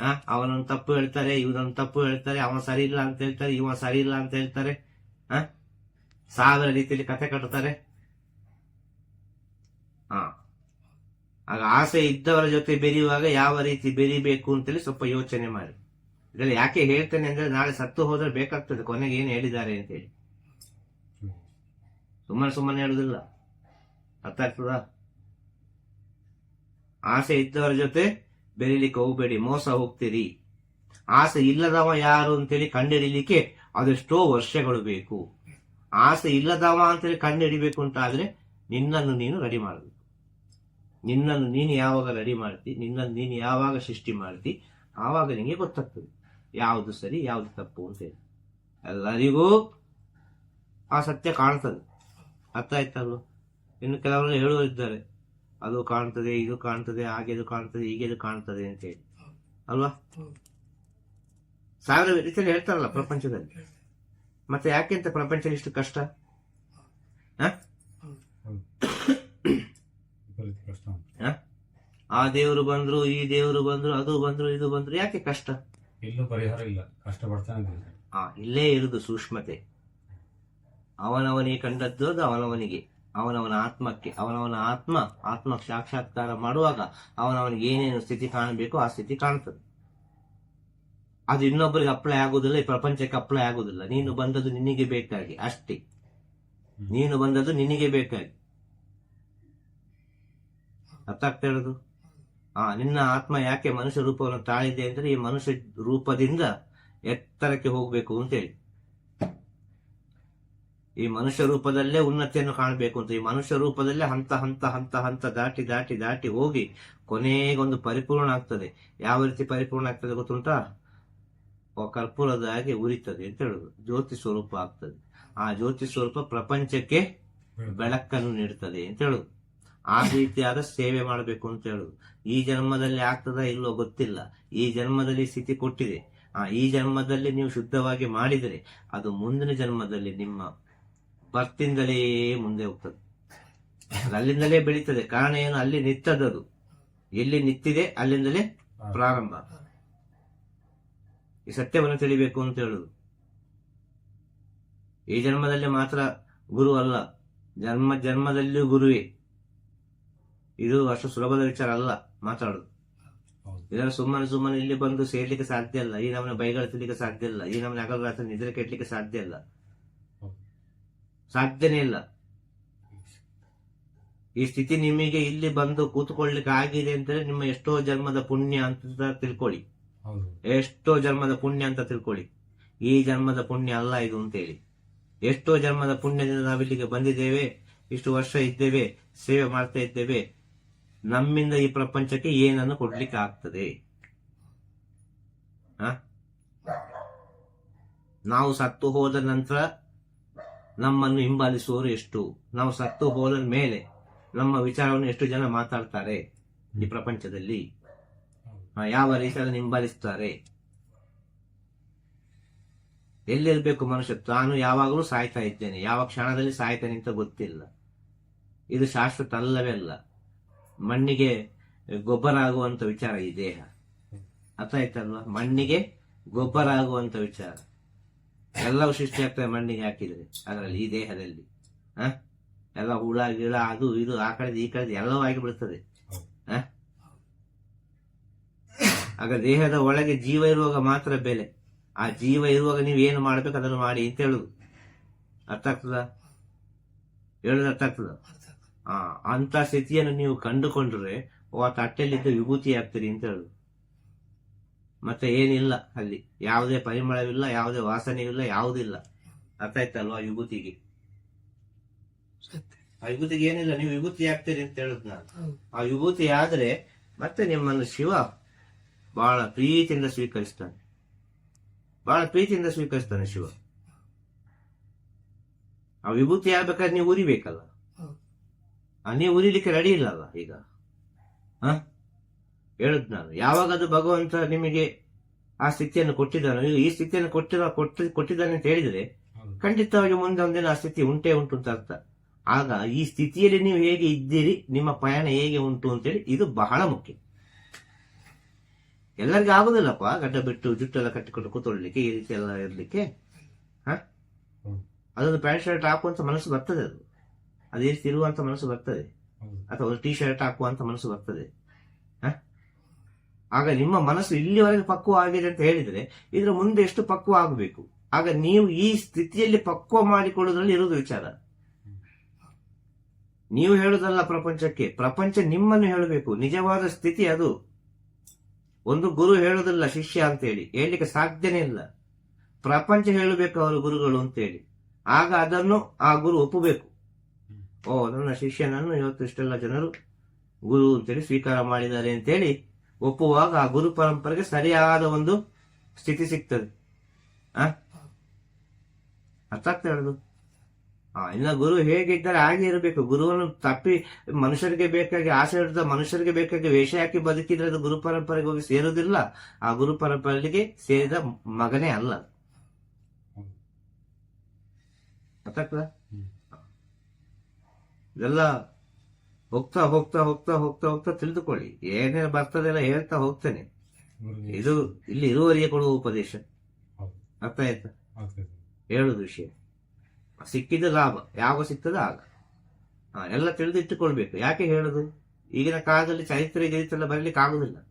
ಆ, ಅವನೊಂದು ತಪ್ಪು ಹೇಳ್ತಾರೆ, ಇವನೊಂದು ತಪ್ಪು ಹೇಳ್ತಾರೆ, ಅವನ ಸರಿ ಇಲ್ಲ ಅಂತ ಹೇಳ್ತಾರೆ, ಇವ ಸರಿ ಇಲ್ಲ ಅಂತ ಹೇಳ್ತಾರೆ. ಆ, ಸಾವಿರ ರೀತಿಯಲ್ಲಿ ಕತೆ ಕಟ್ತಾರೆ. ಹಾ ಆಗ ಆಸೆ ಇದ್ದವರ ಜೊತೆ ಬೆರೆಯುವಾಗ ಯಾವ ರೀತಿ ಬೆರಿಬೇಕು ಅಂತೇಳಿ ಸ್ವಲ್ಪ ಯೋಚನೆ ಮಾಡಿ. ಇದರಲ್ಲಿ ಯಾಕೆ ಹೇಳ್ತೇನೆ ಅಂದ್ರೆ ನಾಳೆ ಸತ್ತು ಹೋದ್ರೆ ಬೇಕಾಗ್ತದೆ, ಕೊನೆಗೆ ಏನು ಹೇಳಿದ್ದಾರೆ ಅಂತೇಳಿ ಸುಮ್ಮನೆ ಸುಮ್ಮನೆ ಹೇಳುದಿಲ್ಲ. ಅರ್ಥ ಆಸೆ ಇದ್ದವರ ಜೊತೆ ಬೆರೀಲಿಕ್ಕೆ ಹೋಗ್ಬೇಡಿ, ಮೋಸ ಹೋಗ್ತೀರಿ. ಆಸೆ ಇಲ್ಲದವ ಯಾರು ಅಂತೇಳಿ ಕಂಡುಹಿಡಿಲಿಕ್ಕೆ ಅದೆಷ್ಟೋ ವರ್ಷಗಳು ಬೇಕು. ಆಸೆ ಇಲ್ಲದವ ಅಂತೇಳಿ ಕಂಡುಹಿಡಿಬೇಕು ಅಂತ ಆದ್ರೆ ನಿನ್ನನ್ನು ನೀನು ರೆಡಿ ಮಾಡಬೇಕು. ನಿನ್ನನ್ನು ನೀನು ಯಾವಾಗ ರೆಡಿ ಮಾಡ್ತಿ, ನಿನ್ನನ್ನು ನೀನು ಯಾವಾಗ ಸೃಷ್ಟಿ ಮಾಡ್ತಿ, ಆವಾಗ ನಿಮಗೆ ಗೊತ್ತಾಗ್ತದೆ. ಯಾವುದು ಸರಿ, ಯಾವುದು ತಪ್ಪು ಅಂತೇಳಿ. ಎಲ್ಲರಿಗೂ ಆ ಸತ್ಯ ಕಾಣ್ತದೆ. ಅರ್ಥ ಆಯ್ತಲ್ವ ಇನ್ನು ಕೆಲವರು ಹೇಳುವರಿದ್ದಾರೆ ಅದು ಕಾಣ್ತದೆ ಇದು ಕಾಣ್ತದೆ ಹಾಗೆ ಇದು ಕಾಣ್ತದೆ ಹೀಗೆ ಇದು ಕಾಣ್ತದೆ ಅಂತೇಳಿ ಅಲ್ವಾ? ಸಾವಿರ ರೀತಿಯಲ್ಲಿ ಹೇಳ್ತಾರಲ್ಲ ಪ್ರಪಂಚದಲ್ಲಿ. ಮತ್ತೆ ಯಾಕೆ ಅಂತ ಪ್ರಪಂಚ ಇಷ್ಟು ಕಷ್ಟ?
ಕಷ್ಟ?
ಆ ದೇವರು ಬಂದ್ರು ಈ ದೇವರು ಬಂದ್ರು ಅದು ಬಂದ್ರು ಇದು ಬಂದ್ರು ಯಾಕೆ ಕಷ್ಟ?
ಎಲ್ಲೂ ಪರಿಹಾರ ಇಲ್ಲ.
ಆ ಇಲ್ಲೇ ಇರುದು ಸೂಕ್ಷ್ಮತೆ. ಅವನವನಿಗೆ ಕಂಡದ್ದು ಅದು ಅವನವನಿಗೆ. ಅವನವನ ಆತ್ಮಕ್ಕೆ, ಅವನವನ ಆತ್ಮ ಆತ್ಮ ಸಾಕ್ಷಾತ್ಕಾರ ಮಾಡುವಾಗ ಅವನವನಿಗೆ ಏನೇನು ಸ್ಥಿತಿ ಕಾಣಬೇಕು ಆ ಸ್ಥಿತಿ ಕಾಣ್ತದೆ. ಅದು ಇನ್ನೊಬ್ಬರಿಗೆ ಅಪ್ಲೈ ಆಗುವುದಿಲ್ಲ, ಈ ಪ್ರಪಂಚಕ್ಕೆ ಅಪ್ಲೈ ಆಗುದಿಲ್ಲ ನೀನು ಬಂದದ್ದು ನಿನಗೆ ಬೇಕಾಗಿ, ಅಷ್ಟೇ. ನೀನು ಬಂದದ್ದು ನಿನಗೆ ಬೇಕಾಗಿ. ಅರ್ಥ ಆಗ್ತಾ ಇರೋದು? ಆ, ನಿನ್ನ ಆತ್ಮ ಯಾಕೆ ಮನುಷ್ಯ ರೂಪವನ್ನು ತಾಳಿದೆ ಅಂದ್ರೆ ಈ ಮನುಷ್ಯ ರೂಪದಿಂದ ಎತ್ತರಕ್ಕೆ ಹೋಗ್ಬೇಕು ಅಂತೇಳಿ ಈ ಮನುಷ್ಯ ರೂಪದಲ್ಲೇ ಉನ್ನತಿಯನ್ನು ಕಾಣಬೇಕು ಅಂತ. ಈ ಮನುಷ್ಯ ರೂಪದಲ್ಲೇ ಹಂತ ಹಂತ ಹಂತ ಹಂತ ದಾಟಿ ದಾಟಿ ದಾಟಿ ಹೋಗಿ ಕೊನೆಗೊಂದು ಪರಿಪೂರ್ಣ ಆಗ್ತದೆ. ಯಾವ ರೀತಿ ಪರಿಪೂರ್ಣ ಆಗ್ತದೆ ಗೊತ್ತುಂಟಾ? ಕರ್ಪೂರದಾಗಿ ಕರ್ಪೂರದ ಹಾಗೆ ಉರಿತದೆ ಅಂತ ಹೇಳುದು. ಜ್ಯೋತಿ ಸ್ವರೂಪ ಆಗ್ತದೆ. ಆ ಜ್ಯೋತಿ ಸ್ವರೂಪ ಪ್ರಪಂಚಕ್ಕೆ ಬೆಳಕನ್ನು ನೀಡುತ್ತದೆ ಅಂತ ಹೇಳುದು. ಆ ರೀತಿಯಾದ ಸೇವೆ ಮಾಡಬೇಕು ಅಂತ ಹೇಳುದು. ಈ ಜನ್ಮದಲ್ಲಿ ಆಗ್ತದ ಇಲ್ಲೋ ಗೊತ್ತಿಲ್ಲ. ಈ ಜನ್ಮದಲ್ಲಿ ಸ್ಥಿತಿ ಕೊಟ್ಟಿದೆ. ಆ ಈ ಜನ್ಮದಲ್ಲಿ ನೀವು ಶುದ್ಧವಾಗಿ ಮಾಡಿದರೆ ಅದು ಮುಂದಿನ ಜನ್ಮದಲ್ಲಿ ನಿಮ್ಮ ಬರ್ತಿಂದಲೇ ಮುಂದೆ ಹೋಗ್ತದೆ. ಅಲ್ಲಿಂದಲೇ ಬೆಳೀತದೆ. ಕಾರಣ ಏನು? ಅಲ್ಲಿ ನಿತ್ತದದು ಎಲ್ಲಿ ನಿತ್ತಿದೆ ಅಲ್ಲಿಂದಲೇ ಪ್ರಾರಂಭ. ಈ ಸತ್ಯವನ್ನು ತಿಳಿಬೇಕು ಅಂತ ಹೇಳುದು. ಈ ಜನ್ಮದಲ್ಲಿ ಮಾತ್ರ ಗುರು ಅಲ್ಲ. ಜನ್ಮ ಜನ್ಮದಲ್ಲಿಯೂ ಗುರುವೇ. ಇದು ಅಷ್ಟು ಸುಲಭದ ವಿಚಾರ ಅಲ್ಲ. ಮಾತಾಡೋದು. ಇದನ್ನು ಸುಮ್ಮನೆ ಸುಮ್ಮನೆ ಇಲ್ಲಿ ಬಂದು ಸೇರ್ಲಿಕ್ಕೆ ಸಾಧ್ಯ ಇಲ್ಲ. ಈ ನಮ್ಮನೆ ಬೈಗಳಿಸಲಿಕ್ಕೆ ಸಾಧ್ಯ ಇಲ್ಲ. ಈ ನಮ್ಮನ್ನ ಅಗಲ ನಿದ್ರೆ ಕೆಟ್ಟಲಿಕ್ಕೆ ಸಾಧ್ಯ ಇಲ್ಲ. ಸಾಧ್ಯನೇ ಇಲ್ಲ. ಈ ಸ್ಥಿತಿ ನಿಮಗೆ ಇಲ್ಲಿ ಬಂದು ಕೂತ್ಕೊಳ್ಳಿಕ್ಕೆ ಆಗಿದೆ ಅಂತಂದ್ರೆ ನಿಮ್ಮ ಎಷ್ಟೋ ಜನ್ಮದ ಪುಣ್ಯ ಅಂತ ತಿಳ್ಕೊಳ್ಳಿ. ಎಷ್ಟೋ ಜನ್ಮದ ಪುಣ್ಯ ಅಂತ ತಿಳ್ಕೊಳ್ಳಿ. ಈ ಜನ್ಮದ ಪುಣ್ಯ ಅಲ್ಲ ಇದು ಅಂತ ಹೇಳಿ ಎಷ್ಟೋ ಜನ್ಮದ ಪುಣ್ಯದಿಂದ ನಾವಿಲ್ಲಿಗೆ ಬಂದಿದ್ದೇವೆ ಇಷ್ಟು ವರ್ಷ ಇದ್ದೇವೆ ಸೇವೆ ಮಾಡ್ತಾ ಇದ್ದೇವೆ. ನಮ್ಮಿಂದ ಈ ಪ್ರಪಂಚಕ್ಕೆ ಏನನ್ನು ಕೊಡ್ಲಿಕ್ಕೆ ಆಗ್ತದೆ? ನಾವು ಸತ್ತು ಹೋದ ನಂತರ ನಮ್ಮನ್ನು ಹಿಂಬಾಲಿಸುವವರು ಎಷ್ಟು? ನಾವು ಸತ್ತು ಹೋದ ಮೇಲೆ ನಮ್ಮ ವಿಚಾರವನ್ನು ಎಷ್ಟು ಜನ ಮಾತಾಡ್ತಾರೆ ಈ ಪ್ರಪಂಚದಲ್ಲಿ? ಯಾವ ರೀತಿಯಲ್ಲಿ ಹಿಂಬಾಲಿಸ್ತಾರೆ? ಎಲ್ಲಿರಬೇಕು ಮನುಷ್ಯ ತಾನು ಯಾವಾಗಲೂ ಸಾಯ್ತಾ ಇದ್ದೇನೆ. ಯಾವ ಕ್ಷಣದಲ್ಲಿ ಸಾಯ್ತಾನೆ ಅಂತ ಗೊತ್ತಿಲ್ಲ. ಇದು ಶಾಶ್ವತ ಅಲ್ಲವೇ ಅಲ್ಲ. ಮಣ್ಣಿಗೆ ಗೊಬ್ಬರ ಆಗುವಂತ ವಿಚಾರ ಈ ದೇಹ. ಅರ್ಥ ಆಯ್ತಲ್ವಾ? ಮಣ್ಣಿಗೆ ಗೊಬ್ಬರ ಆಗುವಂತ ವಿಚಾರ. ಎಲ್ಲವೂ ಸೃಷ್ಟಿ ಆಗ್ತದೆ ಮಣ್ಣಿಗೆ ಹಾಕಿದರೆ, ಅದರಲ್ಲಿ, ಈ ದೇಹದಲ್ಲಿ. ಹ? ಎಲ್ಲ ಹುಳ, ಗಿಳ, ಅದು ಇದು, ಆ ಕಡೆದು, ಈ ಕಡೆದು ಎಲ್ಲವೂ ಆಗಿ ಬಿಡ್ತದೆ. ಆಗ ದೇಹದ ಒಳಗೆ ಜೀವ ಇರುವಾಗ ಮಾತ್ರ ಬೆಲೆ. ಆ ಜೀವ ಇರುವಾಗ ನೀವು ಏನು ಮಾಡಬೇಕು ಅದನ್ನು ಮಾಡಿ ಅಂತ ಹೇಳುದು. ಅರ್ಥ ಆಗ್ತದ? ಹೇಳುದು ಅರ್ಥ ಆಗ್ತದ? ಆ ಅಂತ ಸ್ಥಿತಿಯನ್ನು ನೀವು ಕಂಡುಕೊಂಡ್ರೆ, ಓ, ಆ ತಟ್ಟೆಲಿದ್ದು ವಿಭೂತಿ ಆಗ್ತೀರಿ ಅಂತ ಹೇಳುದು. ಮತ್ತೆ ಏನಿಲ್ಲ ಅಲ್ಲಿ. ಯಾವುದೇ ಪರಿಮಳವಿಲ್ಲ ಯಾವುದೇ ವಾಸನೆ ಇಲ್ಲ ಯಾವುದಿಲ್ಲ. ಅರ್ಥ ಆಯ್ತಲ್ವಾ ವಿಭೂತಿಗೆ? ಆ ವಿಭೂತಿಗೆ ಏನಿಲ್ಲ ನೀವು ವಿಭೂತಿ ಆಗ್ತೀರಿ ಅಂತ ಹೇಳುದು ನಾನು. ಆ ವಿಭೂತಿ ಆದ್ರೆ ಮತ್ತೆ ನಿಮ್ಮನ್ನು ಶಿವ ಬಹಳ ಪ್ರೀತಿಯಿಂದ ಸ್ವೀಕರಿಸ್ತಾನೆ. ಬಹಳ ಪ್ರೀತಿಯಿಂದ ಸ್ವೀಕರಿಸ್ತಾನೆ ಶಿವ. ಆ ವಿಭೂತಿ ಆಗ್ಬೇಕಾದ್ರೆ ನೀವು ಉರಿಬೇಕಲ್ಲ. ಆ ನೀವು ಉರಿಲಿಕ್ಕೆ ರೆಡಿ ಇಲ್ಲಲ್ಲ ಈಗ? ಹ? ಹೇಳುದ್ ನಾನು. ಯಾವಾಗ ಅದು ಭಗವಂತ ನಿಮಗೆ ಆ ಸ್ಥಿತಿಯನ್ನು ಕೊಟ್ಟಿದ್ದಾನೋ ಈಗ ಈ ಸ್ಥಿತಿಯನ್ನು ಕೊಟ್ಟಿರೋ ಕೊಟ್ಟ ಕೊಟ್ಟಿದ್ದಾನೆ ಅಂತ ಹೇಳಿದ್ರೆ ಖಂಡಿತವಾಗಿ ಮುಂದೆ ಒಂದಿನ ಆ ಸ್ಥಿತಿ ಉಂಟೇ ಉಂಟು ಅಂತ ಅರ್ಥ. ಆಗ ಈ ಸ್ಥಿತಿಯಲ್ಲಿ ನೀವು ಹೇಗೆ ಇದ್ದೀರಿ ನಿಮ್ಮ ಪಯಣ ಹೇಗೆ ಉಂಟು ಅಂತೇಳಿ ಇದು ಬಹಳ ಮುಖ್ಯ. ಎಲ್ಲರಿಗೂ ಆಗುದಿಲ್ಲಪ್ಪ ಗಡ್ಡ ಬಿಟ್ಟು ಜುಟ್ಟೆಲ್ಲ ಕಟ್ಟಿಕೊಂಡು ಕೂತ್ಕೊಳ್ಳಿಕ್ಕೆ ಈ ರೀತಿ ಎಲ್ಲ ಇರ್ಲಿಕ್ಕೆ. ಹ? ಅದೊಂದು ಪ್ಯಾಂಟ್ ಶರ್ಟ್ ಹಾಕುವಂತ ಮನಸ್ಸು ಬರ್ತದೆ ಅದು. ಅದೇ ರೀತಿ ಇರುವಂತ ಮನಸ್ಸು ಬರ್ತದೆ. ಅಥವಾ ಒಂದು ಟೀ ಶರ್ಟ್ ಹಾಕುವಂತ ಮನಸ್ಸು ಬರ್ತದೆ? ಆಗ ನಿಮ್ಮ ಮನಸ್ಸು ಇಲ್ಲಿವರೆಗೆ ಪಕ್ವ ಆಗಿದೆ ಅಂತ ಹೇಳಿದ್ರೆ, ಇದ್ರ ಮುಂದೆ ಎಷ್ಟು ಪಕ್ವ ಆಗಬೇಕು? ಆಗ ನೀವು ಈ ಸ್ಥಿತಿಯಲ್ಲಿ ಪಕ್ವ ಮಾಡಿಕೊಳ್ಳೋದ್ರಲ್ಲಿ ಇರುವುದು ವಿಚಾರ. ನೀವು ಹೇಳುದಲ್ಲ ಪ್ರಪಂಚಕ್ಕೆ, ಪ್ರಪಂಚ ನಿಮ್ಮನ್ನು ಹೇಳಬೇಕು. ನಿಜವಾದ ಸ್ಥಿತಿ ಅದು. ಒಂದು ಗುರು ಹೇಳುದಿಲ್ಲ ಶಿಷ್ಯ ಅಂತೇಳಿ. ಹೇಳಲಿಕ್ಕೆ ಸಾಧ್ಯನೇ ಇಲ್ಲ. ಪ್ರಪಂಚ ಹೇಳಬೇಕು ಅವರು ಗುರುಗಳು ಅಂತೇಳಿ. ಆಗ ಅದನ್ನು ಆ ಗುರು ಒಪ್ಪಬೇಕು. ಓ, ನನ್ನ ಶಿಷ್ಯನನ್ನು ಇವತ್ತು ಇಷ್ಟೆಲ್ಲ ಜನರು ಗುರು ಅಂತೇಳಿ ಸ್ವೀಕಾರ ಮಾಡಿದ್ದಾರೆ ಅಂತೇಳಿ ಒಪ್ಪುವಾಗ ಆ ಗುರು ಪರಂಪರೆಗೆ ಸರಿಯಾದ ಒಂದು ಸ್ಥಿತಿ ಸಿಗ್ತದೆ. ಆ? ಅರ್ಥ ಆಗ್ತಾ ಹೇಳುದು ಇನ್ನ ಗುರು ಹೇಗಿದ್ದಾರೆ ಹಾಗೆ ಇರಬೇಕು. ಗುರುವನ್ನು ತಪ್ಪಿ ಮನುಷ್ಯರಿಗೆ ಬೇಕಾಗಿ ಆಸೆ ಇಡ್ತಾ ಮನುಷ್ಯರಿಗೆ ಬೇಕಾಗಿ ವೇಷ ಹಾಕಿ ಬದುಕಿದ್ರೆ ಅದು ಗುರು ಪರಂಪರೆಗೆ ಹೋಗಿ ಸೇರುವುದಿಲ್ಲ. ಆ ಗುರು ಪರಂಪರೆಗೆ ಸೇರಿದ ಮಗನೇ ಅಲ್ಲ. ಅರ್ಥ ಆಗ್ತದ? ಇದೆಲ್ಲ ಹೋಗ್ತಾ ಹೋಗ್ತಾ ಹೋಗ್ತಾ ಹೋಗ್ತಾ ಹೋಗ್ತಾ ತಿಳಿದುಕೊಳ್ಳಿ. ಏನೇನು ಬರ್ತದೆಲ್ಲ ಹೇಳ್ತಾ ಹೋಗ್ತೇನೆ. ಇದು ಇಲ್ಲಿ ಇರುವರಿಗೆ ಕೊಡುವ ಉಪದೇಶ. ಅರ್ಥ ಆಯ್ತಾ? ಹೇಳುದು ವಿಷಯ. ಸಿಕ್ಕಿದ ಲಾಭ ಯಾವಾಗ ಸಿಗ್ತದ ಆಗ. ಹಾ, ಎಲ್ಲ ತಿಳಿದಿಟ್ಟುಕೊಳ್ಬೇಕು. ಯಾಕೆ ಹೇಳುದು? ಈಗಿನ ಕಾಲದಲ್ಲಿ ಚರಿತ್ರೆ ಚರಿತ್ರೆ ಎಲ್ಲ ಬರಲಿಕ್ಕೆ ಆಗುದಿಲ್ಲ.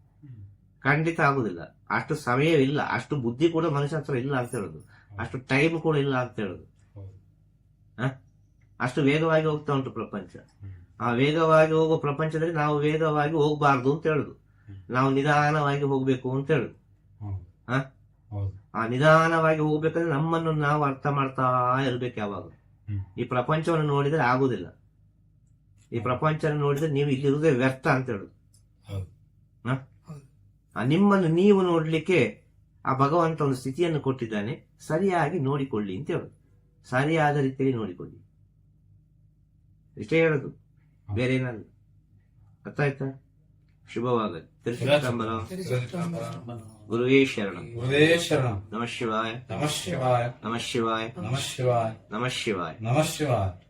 ಖಂಡಿತ ಆಗುದಿಲ್ಲ. ಅಷ್ಟು ಸಮಯವಿಲ್ಲ. ಅಷ್ಟು ಬುದ್ಧಿ ಕೂಡ ಮನುಷ್ಯ ಹತ್ರ ಇಲ್ಲ ಅಂತ ಹೇಳುದು. ಅಷ್ಟು ಟೈಮ್ ಕೂಡ ಇಲ್ಲ ಅಂತ ಹೇಳುದು. ಅಷ್ಟು ವೇಗವಾಗಿ ಹೋಗ್ತಾ ಉಂಟು ಪ್ರಪಂಚ. ಆ ವೇಗವಾಗಿ ಹೋಗುವ ಪ್ರಪಂಚದಲ್ಲಿ ನಾವು ವೇಗವಾಗಿ ಹೋಗಬಾರ್ದು ಅಂತ ಹೇಳುದು. ನಾವು ನಿಧಾನವಾಗಿ ಹೋಗ್ಬೇಕು ಅಂತ ಹೇಳುದು. ಆ ನಿಧಾನವಾಗಿ ಹೋಗ್ಬೇಕಂದ್ರೆ ನಮ್ಮನ್ನು ನಾವು ಅರ್ಥ ಮಾಡ್ತಾ ಇರ್ಬೇಕು ಯಾವಾಗ ಈ ಪ್ರಪಂಚವನ್ನು ನೋಡಿದ್ರೆ ಆಗುದಿಲ್ಲ. ಈ ಪ್ರಪಂಚ ನೋಡಿದ್ರೆ ನೀವು ಇಲ್ಲಿರುವುದೇ ವ್ಯರ್ಥ ಅಂತ ಹೇಳುದು. ನಿಮ್ಮನ್ನು ನೀವು ನೋಡ್ಲಿಕ್ಕೆ ಆ ಭಗವಂತ ಒಂದು ಸ್ಥಿತಿಯನ್ನು ಕೊಟ್ಟಿದ್ದಾನೆ. ಸರಿಯಾಗಿ ನೋಡಿಕೊಳ್ಳಿ ಅಂತ ಹೇಳುದು. ಸರಿಯಾದ ರೀತಿಯಲ್ಲಿ ನೋಡಿಕೊಳ್ಳಿ. ಇಷ್ಟೇ ಹೇಳುದು. ಬೇರೆ ಏನಲ್ಲ ಅರ್ಥ ಆಯ್ತಾ ಶುಭವಾಗಲಿ ಗುರುವೇ ಶರಣ.
ಗುರುವೇ ಶರಣ.
ನಮ ಶಿವಾಯ.
ನಮ ಶಿವಾಯ.
ನಮ ಶಿವಾಯ.
ನಮ ಶಿವಾಯ.
ನಮ ಶಿವಾಯ.
ನಮ ಶಿವಾಯ.